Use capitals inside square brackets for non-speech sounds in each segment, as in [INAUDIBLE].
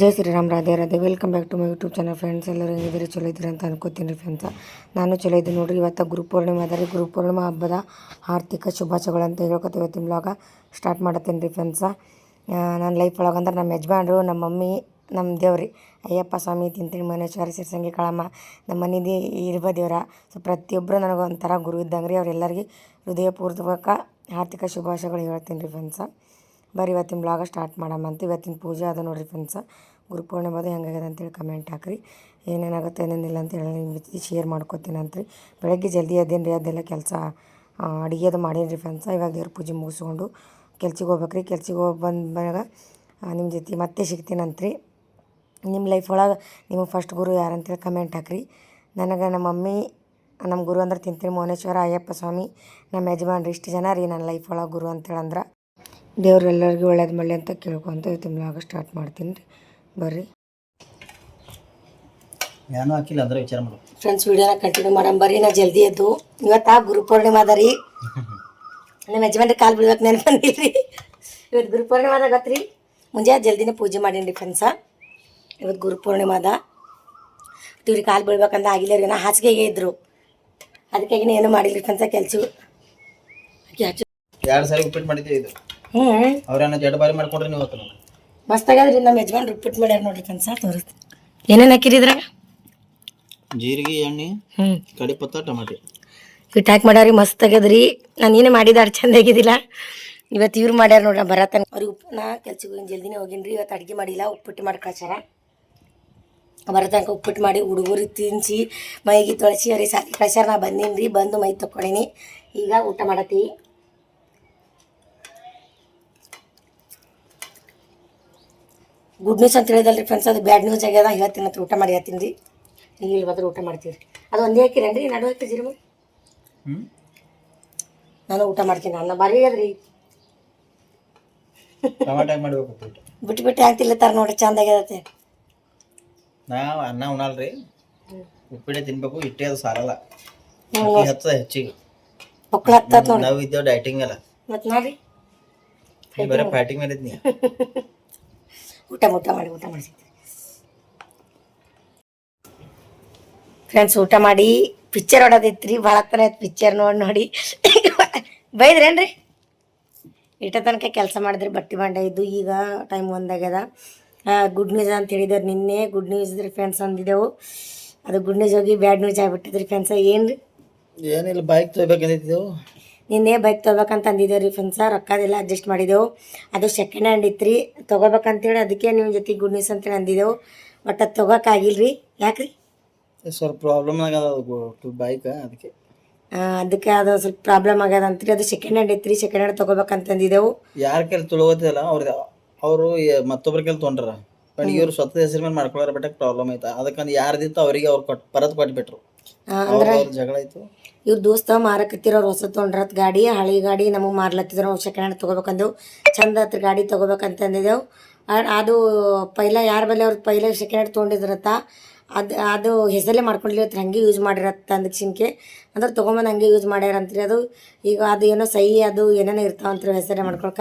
Jai Shriram, Radhe Radhe. Welcome back to my YouTube channel friends ಎಲ್ಲರೂ ಹೇಗಿದ್ದೀರಿ? ಚಲೋ ಇದ್ದೀರಿ ಅಂತ ಅನ್ಕೋತೀನಿ ರೀ ಫ್ರೆಂಡ್ಸ ನಾನು ಚಲೋ ಇದ್ದೀನಿ ನೋಡಿರಿ. ಇವತ್ತು ಗುರು ಪೂರ್ಣಿಮೆ ಅದರಿ ಗುರು ಪೂರ್ಣಿಮಾ ಹಬ್ಬದ ಆರ್ಥಿಕ ಶುಭಾಶಯಗಳು ಅಂತ ಹೇಳ್ಕೊತ ಇವತ್ತಿನ ಬ್ಲಾಗ ಸ್ಟಾರ್ಟ್ ಮಾಡತ್ತೀನಿ ರೀ ಫ್ರೆಂಡ್ಸ ನನ್ನ ಲೈಫ್ ಒಳಗಂದ್ರೆ ನಮ್ಮ ಯಜಮಾನ್ರು, ನಮ್ಮ ಮಮ್ಮಿ, ನಮ್ಮ ದೇವ್ರಿ, ಅಯ್ಯಪ್ಪ ಸ್ವಾಮಿ ತಿಂತೀನಿ ಮನೇಶ್ವರಿ ಸಿರ್ಸಂಗಿ, ಕಳಮ್ಮ, ನಮ್ಮ ಮನೆದು ಇರುವ ದೇವ್ರ. ಸೊ ಪ್ರತಿಯೊಬ್ಬರು ನನಗೊಂಥರ ಗುರು ಇದ್ದಂಗೆ ರೀ ಅವರೆಲ್ಲರಿಗೆ ಹೃದಯಪೂರ್ವಕ ಆರ್ಥಿಕ ಶುಭಾಶಯಗಳು ಹೇಳ್ತೀನಿ ರೀ ಫ್ರೆಂಡ್ಸ ಬರ್ರಿ ಇವತ್ತಿನ ಬ್ಲಾಗ ಸ್ಟಾರ್ಟ್ ಮಾಡಮ್ಮಂತ ಇವತ್ತಿನ ಪೂಜೆ ಅದ ನೋಡಿರಿ ಫ್ರೆಂಡ್ಸ ಗುರು ಪೂರ್ಣಿಮೆ ಅದು ಹೆಂಗಾಗ್ಯದ ಅಂತೇಳಿ ಕಮೆಂಟ್ ಹಾಕ್ರಿ. ಏನೇನಾಗುತ್ತೆ ಏನೇನಿಲ್ಲ ಅಂತ ಹೇಳಿ ನಿಮ್ಮ ಜೊತೆ ಶೇರ್ ಮಾಡ್ಕೊತೀನಿ ಅಂತ್ರಿ. ಬೆಳಗ್ಗೆ ಜಲ್ದಿ ಅದೇನು ರೀ ಅದೆಲ್ಲ ಕೆಲಸ ಅಡುಗೆದು ಮಾಡೀನಿ ರೀ ಫ್ರೆಂಡ್ಸ ಇವಾಗ ದೇವ್ರ ಪೂಜೆ ಮುಗಿಸ್ಕೊಂಡು ಕೆಲ್ಸಿಗೆ ಹೋಗ್ಬೇಕ್ರಿ. ಕೆಲ್ಸಕ್ಕೆ ಹೋಗಿ ಬಂದಾಗ ನಿಮ್ಮ ಜೊತೆ ಮತ್ತೆ ಸಿಗ್ತೀನಂತ್ರಿ ನಿಮ್ಮ ಲೈಫ್ ಒಳಗೆ ನಿಮಗೆ ಫಸ್ಟ್ ಗುರು ಯಾರಂತೇಳಿ ಕಮೆಂಟ್ ಹಾಕ್ರಿ. ನನಗೆ ನಮ್ಮ ಮಮ್ಮಿ, ನಮ್ಮ ಗುರು ಅಂದ್ರೆ ತಿಂತೀನಿ ಮೌನೇಶ್ವರ ಅಯ್ಯಪ್ಪ ಸ್ವಾಮಿ, ನಮ್ಮ ಯಜಮಾನ್ರಿ. ಇಷ್ಟು ಜನ ರೀ ನನ್ನ ಲೈಫ್ ಒಳಗೆ ಗುರು ಅಂತೇಳಿ ಅಂದ್ರೆ ದೇವ್ರು ಎಲ್ಲರಿಗೂ ಒಳ್ಳೇದು ಮಳೆ ಅಂತ ಕೇಳ್ಕೊಂತ ಇವತ್ತಿನ ಬ್ಲಾಗ ಸ್ಟಾರ್ಟ್ ಮಾಡ್ತೀನಿ ರೀ. ಬರ್ರಿ. ಏನೂ ಹಾಕಿಲ್ಲ ಅಂದ್ರೆ ವಿಚಾರ ಮಾಡು. ಫ್ರೆಂಡ್ಸ್ ವಿಡಿಯೋನ ಕಂಟಿನ್ಯೂ ಮಾಡಮ್ ಬರ್ರಿ ನಾ ಜಲ್ದಿ ಎದ್ದು. ಇವತ್ತು ಗುರು ಪೂರ್ಣಿಮೆ ಅದ ರೀ. ನಮ್ಮ ಯಜಮಾನ್ರಿ ಕಾಲು ಬಿಡ್ಬೇಕು ನೆನಪು ಬಂದಿಲ್ಲ ರೀ ಇವತ್ತು ಗುರು ಪೂರ್ಣಿಮೆ ಅದ ಗೊತ್ತ್ರಿ. ಮುಂಜಾನೆ ಜಲ್ದಿನೇ ಪೂಜೆ ಮಾಡೀನಿ ರೀ ಫ್ರೆಂಡ್ಸ ಇವತ್ತು ಗುರು ಪೂರ್ಣಿಮೆ ಅದ ಇವ್ರಿಗೆ ಕಾಲು ಬೀಳ್ಬೇಕಂತ ಆಗಿಲ್ಲ ರೀ. ನಾ ಹಾಸಿಗೆಗೆ ಇದ್ರು. ಅದಕ್ಕಾಗಿ ಏನು ಮಾಡಿಲ್ಲ ರೀ ಫ್ರೆಂಡ್ಸ ಕೆಲಸ. ಎರಡು ಸಾರಿ ಉಪ್ಪಿಟ್ಟು ಮಾಡಿದ್ದೆ ಇದು. ಹ್ಞೂ. ಅವ್ರೇನೋ ಜಡ್ ಬಾರಿ ಮಾಡ್ಕೊಂಡ್ರೆ ನೀವು ಹೊತ್ತು ನಾನು ಮಸ್ತ್ ಆಗ್ಯದ್ರಿ ನಮ್ಮ ಯಜಮಾನ್ ರಿಪೀಟ್ ಮಾಡ್ಯಾರ ನೋಡ್ರಿ ಕನ್ಸ ತೋರಿಸ್ತೀನಿ ಏನೇನು ಹಾಕಿರಿ ಇದ್ರಾಗ? ಜೀರಿಗೆ ಎಣ್ಣೆ ಹ್ಞೂ. ಕಡಿ ಪತ್ತ ಟಮಾಟಿ. ಇಟ್ಟು ಹಾಕಿ ಮಾಡ್ಯಾರಿ ಮಸ್ತ್ ಆಗ್ಯದ್ರಿ ನಾನು ಏನೇ ಮಾಡಿದ ಚಂದ ಆಗಿದ್ದಿಲ್ಲ ಇವತ್ತು ಇವ್ರು ಮಾಡ್ಯಾರ ನೋಡ್ರಿ ಬರತನ. ಅವ್ರಿಗೆ ಉಪ್ಪು ನಾ ಕೆಲ್ಸಕ್ಕೆ ಹೋಗಿನಿ ಜಲ್ದಿನೇ ಹೋಗಿನಿ ರೀ ಇವತ್ತು ಅಡುಗೆ ಮಾಡಿಲ್ಲ ಉಪ್ಪಿಟ್ಟು ಮಾಡಿ ಕಳ್ಸ್ಯಾರ. ಬರತನಕ ಉಪ್ಪಿಟ್ಟು ಮಾಡಿ ಹುಡುಗರಿಗೆ ತಿನ್ನಿಸಿ ಮೈಗೆ ತೊಳಸಿ ಅವ್ರಿಗೆ ಸಾಕಿ ಕಳ್ಸ್ಯಾರ ನಾ ಬಂದೀನಿ ರೀ ಬಂದು ಮೈ ತಕ್ಕೊಂಡೀನಿ. ಈಗ ಊಟ ಮಾಡತ್ತೀವಿ. ಗುಡ್ ನ್ಯೂಸ್ ಅಂತ ಹೇಳಿದಲ್ರಿ ಫ್ರೆಂಡ್ಸ್ ಅದು ಬ್ಯಾಡ್ ನ್ಯೂಸ್ ಆಗ್ಯದ. ಹೇಳ್ತೀನಿ ಅಂತ ಊಟ ಮಾಡಿ ಹೇಳ್ತೀನಿ ರೀ. ಈಗ ಇಲ್ಲಿ ಬಂದ್ರೆ ಊಟ ಮಾಡ್ತೀವಿ ರೀ ಅದು ಒಂದೇ ಹಾಕಿರೇನ್ರಿ ನಡು ಹಾಕಿ ಹ್ಞೂ ನಾನು ಊಟ ಮಾಡ್ತೀನಿ. ಅನ್ನ ಭಾರಿ ಅದ್ರಿ ಬಿಟ್ಟು ಬಿಟ್ಟು ಹಾಕ್ತಿಲ್ಲ ತಿಲ್ಲತ್ತಾರ ನೋಡ್ರಿ? ಚಂದ ಆಗ್ಯದತ್ತೆ ನಾವು ಅನ್ನ ಉಣಲ್ರಿ. ಉಪ್ಪಿಟ್ಟೆ ತಿನ್ಬೇಕು ಇಟ್ಟೆ ಅದು ಅಕ್ಕಿ ಹತ್ತದ ಹೆಚ್ಚಿಗೆ. ಮಕ್ಳು ಹತ್ತದ ನಾವು ಇದ್ದೇವೆ ಡೈಟಿಂಗ್ ಅಲ್ಲ. ಮತ್ತೆ ನೋಡ್ರಿ ನೀ ಬರೀ ಫ್ಯಾಟಿಂಗ್ ಮೇಲೆ ಇದ್ನಿ [LAUGHS] ಊಟ ಊಟ ಮಾಡಿ, ಊಟ ಮಾಡಿಸಿದ್ರಿ ಫ್ರೆಂಡ್ಸ್ ಊಟ ಮಾಡಿ ಪಿಕ್ಚರ್ ಹೊಡೋದಿತ್ರಿ ಭಾಳ ತನ ಪಿಕ್ಚರ್ ನೋಡಿ ನೋಡಿ. ಬೈದ್ರೇನ್ರಿ ಇಟ್ಟ ತನಕ ಕೆಲಸ ಮಾಡಿದ್ರಿ, ಬಟ್ಟೆ ಬಂಡೆ ಇದ್ದು, ಈಗ ಟೈಮ್ ಒಂದಾಗ್ಯದ ಗುಡ್ ನ್ಯೂಸ್ ಅಂತ ಹೇಳಿದ್ರು ನಿನ್ನೆ. ಗುಡ್ ನ್ಯೂಸ್ ಇದ್ರಿ ಫ್ರೆಂಡ್ಸ್ ಅಂದಿದ್ದೆವು. ಅದು ಗುಡ್ ನ್ಯೂಸ್ ಹೋಗಿ ಬ್ಯಾಡ್ ನ್ಯೂಸ್ ಆಗಿಬಿಟ್ಟಿದ್ರಿ ಫ್ರೆಂಡ್ಸ್ ಏನು ಏನಿಲ್ಲ ಬೈಕ್ ತೊಗೋಬೇಕಂದಿದ್ದೆವು. ನಿನ್ನೆ ಬೈಕ್ ತೊಗೋಬೇಕಂತ ಅಂದಿದ್ದೇವೆ ರೀ ಫ್ರೆಂಡ್ಸ ರೊಕ್ಕದೆಲ್ಲ ಅಡ್ಜಸ್ಟ್ ಮಾಡಿದೆವು ಅದು ಸೆಕೆಂಡ್ ಹ್ಯಾಂಡ್ ಇತ್ತು ರೀ ತೊಗೋಬೇಕಂತೇಳಿ ಅದಕ್ಕೆ ನಿಮ್ಮ ಜೊತೆ ಗುಡ್ ನ್ಯೂಸ್ ಅಂತೇಳಿ ಅಂದಿದ್ದೆವು. ಬಟ್ ಅದು ತೊಗೋಕ್ಕಾಗಿಲ್ಲ ರೀ ಯಾಕೆ ರೀ ಸ್ವಲ್ಪ ಪ್ರಾಬ್ಲಮ್ ಆಗದ ಅದು ಬೈಕ್ ಅದಕ್ಕೆ. ಅದಕ್ಕೆ ಅದು ಸ್ವಲ್ಪ ಪ್ರಾಬ್ಲಮ್ ಆಗ್ಯದ ಅಂತ್ರಿ. ಅದು ಸೆಕೆಂಡ್ ಹ್ಯಾಂಡ್ ಇತ್ತು ರೀ ಸೆಕೆಂಡ್ ಹ್ಯಾಂಡ್ ತೊಗೋಬೇಕಂತಂದಿದ್ದೆವು ಯಾರ ಕೆಲ ತೊಳಗೋತಿಲ್ಲ ಅವ್ರದ್ದು ಅವರು ಮತ್ತೊಬ್ಬರ ಕೆಲ ತೊಗೊಂಡ್ರ ಬಟ್ ಇವ್ರು ಸ್ವತಃ ಹೆಸರು ಮೇಲೆ ಮಾಡ್ಕೊಳ್ಳೋರ ಬಟ್ ಪ್ರಾಬ್ಲಮ್ ಐತ. ಅದಕ್ಕಂದು ಯಾರ್ದಿತ್ತು ಅವರಿಗೆ ಅವ್ರು ಕೊಟ್ಟು ಪರತ್ ಕೊಟ್ಬಿಟ್ರು. ಜಗಳ ಆಯ್ತು. ಇವ್ರ ದೋಸ್ತ ಮಾರಕತ್ತಿರೋರು ಹೊಸ ತೊಂಡ್ರತ್ ಗಾಡಿ, ಹಳೆ ಗಾಡಿ ನಮಗೆ ಮಾರ್ಲತ್ತಿದ್ರು, ನಾವು ಸೆಕೆಂಡ್ ಹ್ಯಾಂಡ್ ತೊಗೋಬೇಕಂದು ಚಂದ ಹತ್ರ ಗಾಡಿ ತೊಗೋಬೇಕಂತಂದಿದ್ದೆವು. ಅದು ಪೈಲ ಯಾರ ಬಲ್ಲಿ ಅವ್ರು ಪೈಲ ಸೆಕೆಂಡ್ ಹ್ಯಾಂಡ್ ತೊಗೊಂಡಿದ್ರತ್ತ ಅದು ಅದು ಹೆಸರಲ್ಲೇ ಮಾಡ್ಕೊಂಡಿರತ್ತೆ ಹಂಗೆ ಯೂಸ್ ಮಾಡಿರತ್ತ ಅಂದಕ್ಷಿನ್ಕೆ ಅಂದ್ರೆ ತೊಗೊಂಬಂದು ಹಂಗೆ ಯೂಸ್ ಮಾಡ್ಯಾರಂತ್ರಿ ಅದು. ಈಗ ಅದು ಏನೋ ಸಹಿ ಅದು ಏನೇನೋ ಇರ್ತಾವಂತ್ರಿ ಹೆಸರೇ ಮಾಡ್ಕೊಳಕ.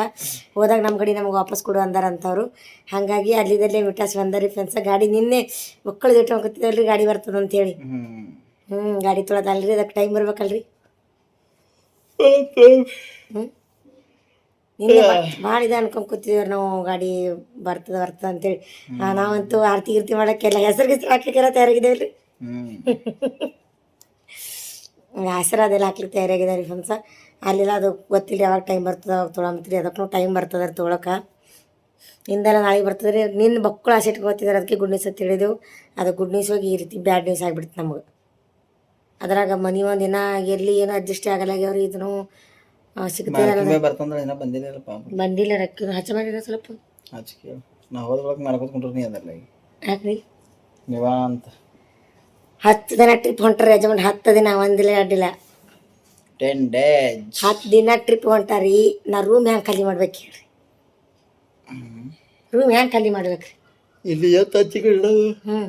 ಹೋದಾಗ ನಮ್ಮ ಗಾಡಿ ನಮ್ಗೆ ವಾಪಸ್ ಕೊಡು ಅಂದಾರಂತವ್ರು. ಹಾಗಾಗಿ ಅಲ್ಲಿದಲ್ಲೇ ವಿಟಾಸ್ ಬಂದರಿ ಫ್ರೆಂಡ್ಸ ಗಾಡಿ ನಿನ್ನೆ ಮಕ್ಕಳು ಇಟ್ಕೊಂಡ್ರಿ ಗಾಡಿ ಬರ್ತದೆ ಹೇಳಿ ಹ್ಮ್. ಹ್ಞೂ ಗಾಡಿ ತೊಳೆದಲ್ರಿ ಅದಕ್ಕೆ ಟೈಮ್ ಬರ್ಬೇಕಲ್ರಿ. ಹ್ಞೂ ನಿನ್ನೆ ಭಾಳ ಇದೆ ಅನ್ಕೊಂಡ್ ಕೂತಿದ್ದೇವೆ ನಾವು ಗಾಡಿ ಬರ್ತದ ಬರ್ತದ ಅಂತೇಳಿ. ನಾವಂತೂ ಆರ್ತಿ ಗಿರ್ತಿ ಮಾಡಕ್ಕೆಲ್ಲ ಹೆಸರು ಗಿಸ್ರು ಹಾಕ್ಲಿಕ್ಕೆಲ್ಲ ತಯಾರಾಗಿದ್ದೇವೆ ರೀ [LAUGHS] ಹೆಸರು ಅದೆಲ್ಲ ಹಾಕ್ಲಿಕ್ಕೆ ತಯಾರಾಗಿದೆ ರೀ ಫ್ರೆಂಡ್ಸ. ಅಲ್ಲೆಲ್ಲ ಅದು ಗೊತ್ತಿಲ್ಲ ಯಾವಾಗ ಟೈಮ್ ಬರ್ತದ ಅವಾಗ ತೊಳಂತ್ರಿ ಅದಕ್ಕೂ ಟೈಮ್ ಬರ್ತದ ರೀ ತೊಗೊಳಕ್ಕೆ ಹಿಂದೆಲ್ಲ ನಾಳೆಗೆ ಬರ್ತದೆ ರೀ ನಿನ್ನ ಬಕ್ಕಳು ಆಸೆ ಇಟ್ಕೊತಿದ್ದಾರೆ ಅದಕ್ಕೆ ಗುಡ್ ನ್ಯೂಸ್ ಅಂತ ಹೇಳಿದೆವು. ಅದು ಗುಡ್ ನ್ಯೂಸ್ ಹೋಗಿ ಈ ರೀತಿ ಬ್ಯಾಡ್ ನ್ಯೂಸ್ ಆಗಿಬಿಡ್ತು ನಮಗೆ. ಅದ್ರಾಗ ಮನಿ ಒಂದು ದಿನ ಎಲ್ಲಿ ಏನು ಅಡ್ಜಸ್ಟ್ ಆಗಲಾಗ್ಯಾವ್ರಿ ಇದನ್ನು ಬಂದಿಲ್ಲಪ್ಪ ಬಂದಿಲ್ಲ ರೊಕ್ಕ ಹಚ್ಚ ಮಾಡಿರ ಸ್ವಲ್ಪ. ಆಚಿಕೆ ನಾ ಹೋದ ನೀ ಅದಲ್ಲ ಈಗ ಯಾಕ್ರಿ? ನಿವಾಂತ. ಅಂತ ಹತ್ತು ದಿನ ಟ್ರಿಪ್ ಹೊಂಟಾರ ಯಜಮಾನ್ ಹತ್ತು ದಿನ ಒಂದಿಲ್ಲ ಅಡ್ಡಿಲ್ಲ ಟೆನ್ ಡೇಸ್ ಹತ್ತು ದಿನ ಟ್ರಿಪ್ ಹೊಂಟಾರಿ ನಾ ರೂಮ್ ಹ್ಯಾಂಗೆ ಖಾಲಿ ಮಾಡ್ಬೇಕು ಹೇಳ್ರಿ. ರೂಮ್ ಹ್ಯಾಂಗೆ ಖಾಲಿ ಮಾಡ್ಬೇಕ್ರಿ? ಇಲ್ಲಿ ಎತ್ತ ಹಚ್ಚಿಗೆ ಇಡೋದು ಹ್ಞೂ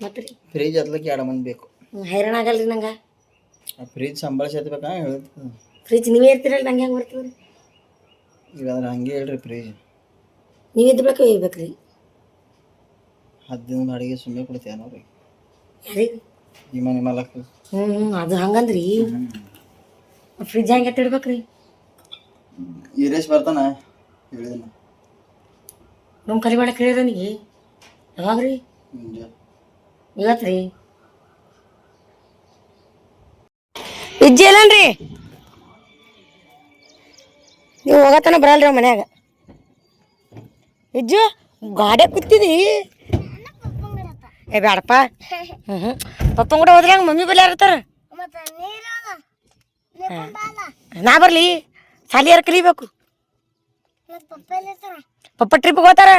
ಮತ್ತೆ ರೀ? ಫ್ರಿಜ್ ಹತ್ಲಕ್ಕೆ ಎರಡು ಮಂದಿ ಬೇಕು. ಹೈರಾಣ ಆಗಲ್ರಿ ನಂಗೆ? ಆ ಫ್ರಿಜ್ ಸಂಬಳ ಹತ್ಬೇಕಾ ಹೇಳ್ತೀನಿ ಫ್ರಿಜ್ ನೀವೇ ಇರ್ತೀರಲ್ಲ ನಂಗೆ ಹೆಂಗೆ ಬರ್ತದೆ ರೀ ಈಗ ಅದ್ರ ಹಂಗೆ ಹೇಳ್ರಿ ಪ್ರೀ ನೀವು ಇದ್ಬೇಕು ರೀ ಹತ್ತು ದಿನ ಅಡಿಗೆ ಸುಮ್ಮನೆ ಕೊಡ್ತೀಯ ನೋಡಿ ಯಾರಿಗೆ? ಈ ಮನೆ ಮಾಲಕ್ ಹ್ಞೂ ಹ್ಞೂ ಅದು ಹಂಗಂದ್ರಿ. ಫ್ರಿಜ್ ಹೆಂಗೆ ಇಡ್ಬೇಕ್ರಿ? ಈರೇಶ್ ಬರ್ತಾನ? ಹೇಳಿದನ. ರೂಮ್ ಖಾಲಿ ಮಾಡಕ್ಕೆ ಹೇಳಿರ ನನಗೆ ಯಾವಾಗ ರೀ ಮುಂಜಾನೆ ಇವತ್ತು ರೀ ಇಜ್ಜಿ ಇಲ್ಲನ್ರಿ ನೀವು ಹೋಗತನ ಬರಲ್ರಿ ಮನ್ಯಾಗ ವಿಜ್ಜು ಗಾಡೆ ಕೂತಿದಿ ಏ ಬೇಡಪ್ಪ ಹ್ಞೂ ಹ್ಞೂ ಪಪ್ಪ ಕೂಡ ಹೋದ್ರೆ ಹಂಗೆ ಮಮ್ಮಿ ಬಲ್ಲಿ ಯಾರತ್ತಾರ ನಾ ಬರಲಿ ಸಾಲಿ ಯಾರು ಕಲಿಬೇಕು ಪಪ್ಪ ಟ್ರಿಪ್ಗೆ ಹೋತಾರ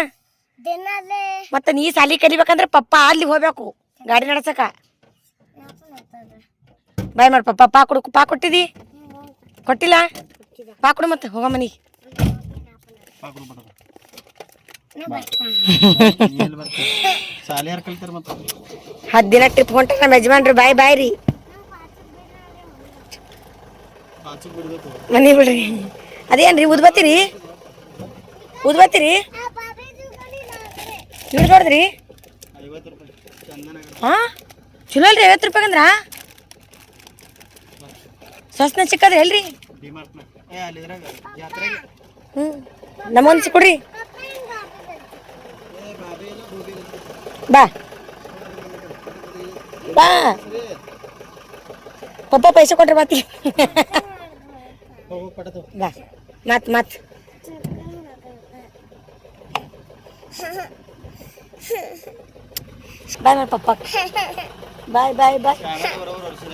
ಮತ್ತೆ ನೀ ಸಾಲಿ ಕಲಿಬೇಕಂದ್ರೆ ಪಪ್ಪ ಅಲ್ಲಿ ಹೋಗ್ಬೇಕು ಗಾಡಿ ನಡ್ಸಕ? ಬಾಯ್ ಮಾಡಪ್ಪ ಪಾ ಕೊಡು ಪಾ ಕೊಟ್ಟಿದಿ? ಕೊಟ್ಟಿಲ್ಲ? ಪಾ ಕೊಡು ಮತ್ತೆ ಹೋಗ ಮನಿ ಶಾಲೆ ಯಾರು ಕಲಿತಾರ ಮತ್ತೆ. ಹತ್ತು ದಿನ ಟ್ರಿಪ್ ಹೊಂಟ್ರೆ ನಮ್ಮ ಯಜಮಾನ್ರಿ ಬಾಯ್ ಬಾಯ್ ರೀ. ಮನೆ ಬಿಡ್ರಿ. ಅದೇನ್ರಿ ಉದ್ಬತ್ತೀರಿ? ಉದ್ಬತ್ತೀರಿ? ಇವ್ರು ಹಾ ಚಲೋ ಅಲ್ರಿ ಐವತ್ತು ರೂಪಾಯಿ ಅಂದ್ರ? ಸ್ವಸ್ನ ಚಿಕ್ಕದ್ರಿ ಅಲ್ರಿ? ಹ್ಞೂ ನಮಗೊಂದು ಕೊಡ್ರಿ. ಬಾ. ಬಾ. ಪಪ್ಪ ಪೈಸೆ ಕೊಟ್ರೆ ಪಟದು ಬಾ. ಮತ್ ಮತ್. ಬಾಯ್ ಮಾಡಿ ಪಪ್ಪ ಬಾಯ್ ಬಾಯ್ ಬಾಯ್ ಬರೋರು ವರ್ಷದ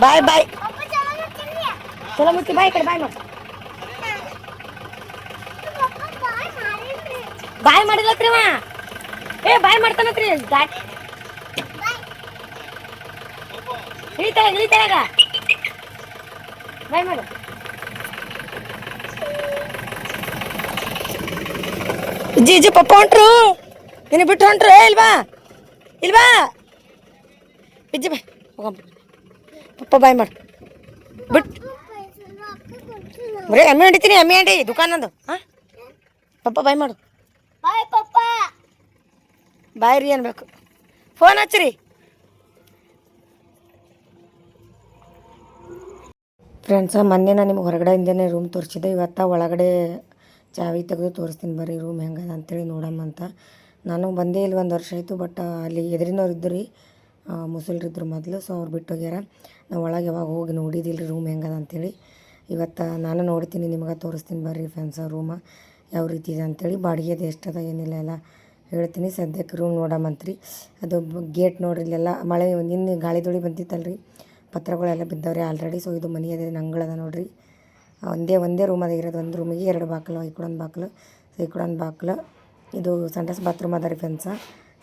ಬಾಯ್ ಬಾಯ್ ಚಲೋ ಮುಚ್ಚಿ ಬಾಯ್ ಈ ಕಡೆ ಬಾಯ್ ಮಾಡಿ ಬಾಯ್ ಮಾಡಿಲ್ಲತ್ರಿ ಅವ ಏ, ಬಾಯ್ ಮಾಡ್ತಾನತ್ರಿ. ಗಾಡಿ ಇಳಿತಾಗ ಇಳಿತಾಗ ಬಾಯ್ ಮಾಡು. ಇಜ್ಜಿ ಪಪ್ಪ ಹೊಂಟ್ರು. ನಿನ್ನ ಬಿಟ್ಟು ಹೊಂಟ್ರು. ಇಲ್ವಾ? ಇಲ್ವಾ? ಬಿಜ್ಜಿ, ಬಾಯ್. ಹೋಗಮ್ಮ. ಪಪ್ಪ, ಬಾಯ್ ಮಾಡು. ಬಿಟ್ಟು ಬರೀ, ಎಮ್ಮೆ ಹೊಡಿತೀನಿ, ಎಮ್ಮೆ ಅಂಡಿ ದುಕಾನಂದು ಹಾಂ? ಪಪ್ಪ, ಬಾಯ್ ಮಾಡು. ಬಾಯ್ ರೀ ಅನ್ಬೇಕು. ಫೋನ್ ಹಚ್ಚಿರಿ. ಫ್ರೆಂಡ್ಸ ಮೊನ್ನೆ ನಾನು ನಿಮ್ಗೆ ಹೊರಗಡೆಯಿಂದನೇ ರೂಮ್ ತೋರಿಸಿದೆ ಇವತ್ತ ಒಳಗಡೆ ಚಾವಿ ತೆಗೆದು ತೋರಿಸ್ತೀನಿ ಬರ್ರಿ ರೂಮ್ ಹೆಂಗದ ಅಂತೇಳಿ ನೋಡಮ್ಮ ಅಂತ. ನಾನು ಬಂದೇ ಇಲ್ಲ ಒಂದು ವರ್ಷ ಆಯಿತು ಬಟ್ ಅಲ್ಲಿ ಎದುರಿನವ್ರು ಇದ್ದರು. ರೀ ಮುಸಲ್ರಿದ್ರು ಮೊದಲು ಸೊ ಅವ್ರು ಬಿಟ್ಟು ಹೋಗ್ಯಾರ. ನಾವು ಒಳಗೆ ಯಾವಾಗ ಹೋಗಿ ನೋಡಿದಿಲ್ಲ ರೀ ರೂಮ್ ಹೆಂಗದ ಅಂತೇಳಿ. ಇವತ್ತು ನಾನು ನೋಡ್ತೀನಿ, ನಿಮಗೆ ತೋರಿಸ್ತೀನಿ ಬರ್ರಿ ಫ್ರೆಂಡ್ಸ ರೂಮ ಯಾವ ರೀತಿ ಇದೆ ಅಂತೇಳಿ. ಬಾಡಿಗೆದು ಎಷ್ಟದ ಏನಿಲ್ಲ ಎಲ್ಲ. ಹೇಳ್ತೀನಿ. ಸದ್ಯಕ್ಕೆ ರೂಮ್ ನೋಡಮಂತ್ರಿ ಅದು ಗೇಟ್ ನೋಡ್ರಿ, ಇಲ್ಲೆಲ್ಲ ಮಳೆ ನಿನ್ನೆ ಗಾಳಿ ಧೂಳಿ ಬಂದಿತ್ತಲ್ರಿ. ಪತ್ರಗಳೆಲ್ಲ ಬಿದ್ದವ್ರಿ ಆಲ್ರೆಡಿ ಸೊ ಇದು ಮನೆ ಅದೇ ನಂಗಳದ ನೋಡ್ರಿ. ಒಂದೇ ಒಂದೇ ರೂಮ್ ಅದ ಇರೋದು. ಒಂದು ರೂಮಿಗೆ ಎರಡು ಬಾಗಿಲು ಈ ಕಡೆ ಒಂದು ಬಾಗಿಲು ಸೊ ಈ ಕಡೆ ಒಂದು ಬಾಗಿಲು ಇದು ಸಂಡಸ್ ಬಾತ್ರೂಮ್ ಅದ ರೀ ಫ್ರೆಂಡ್ಸ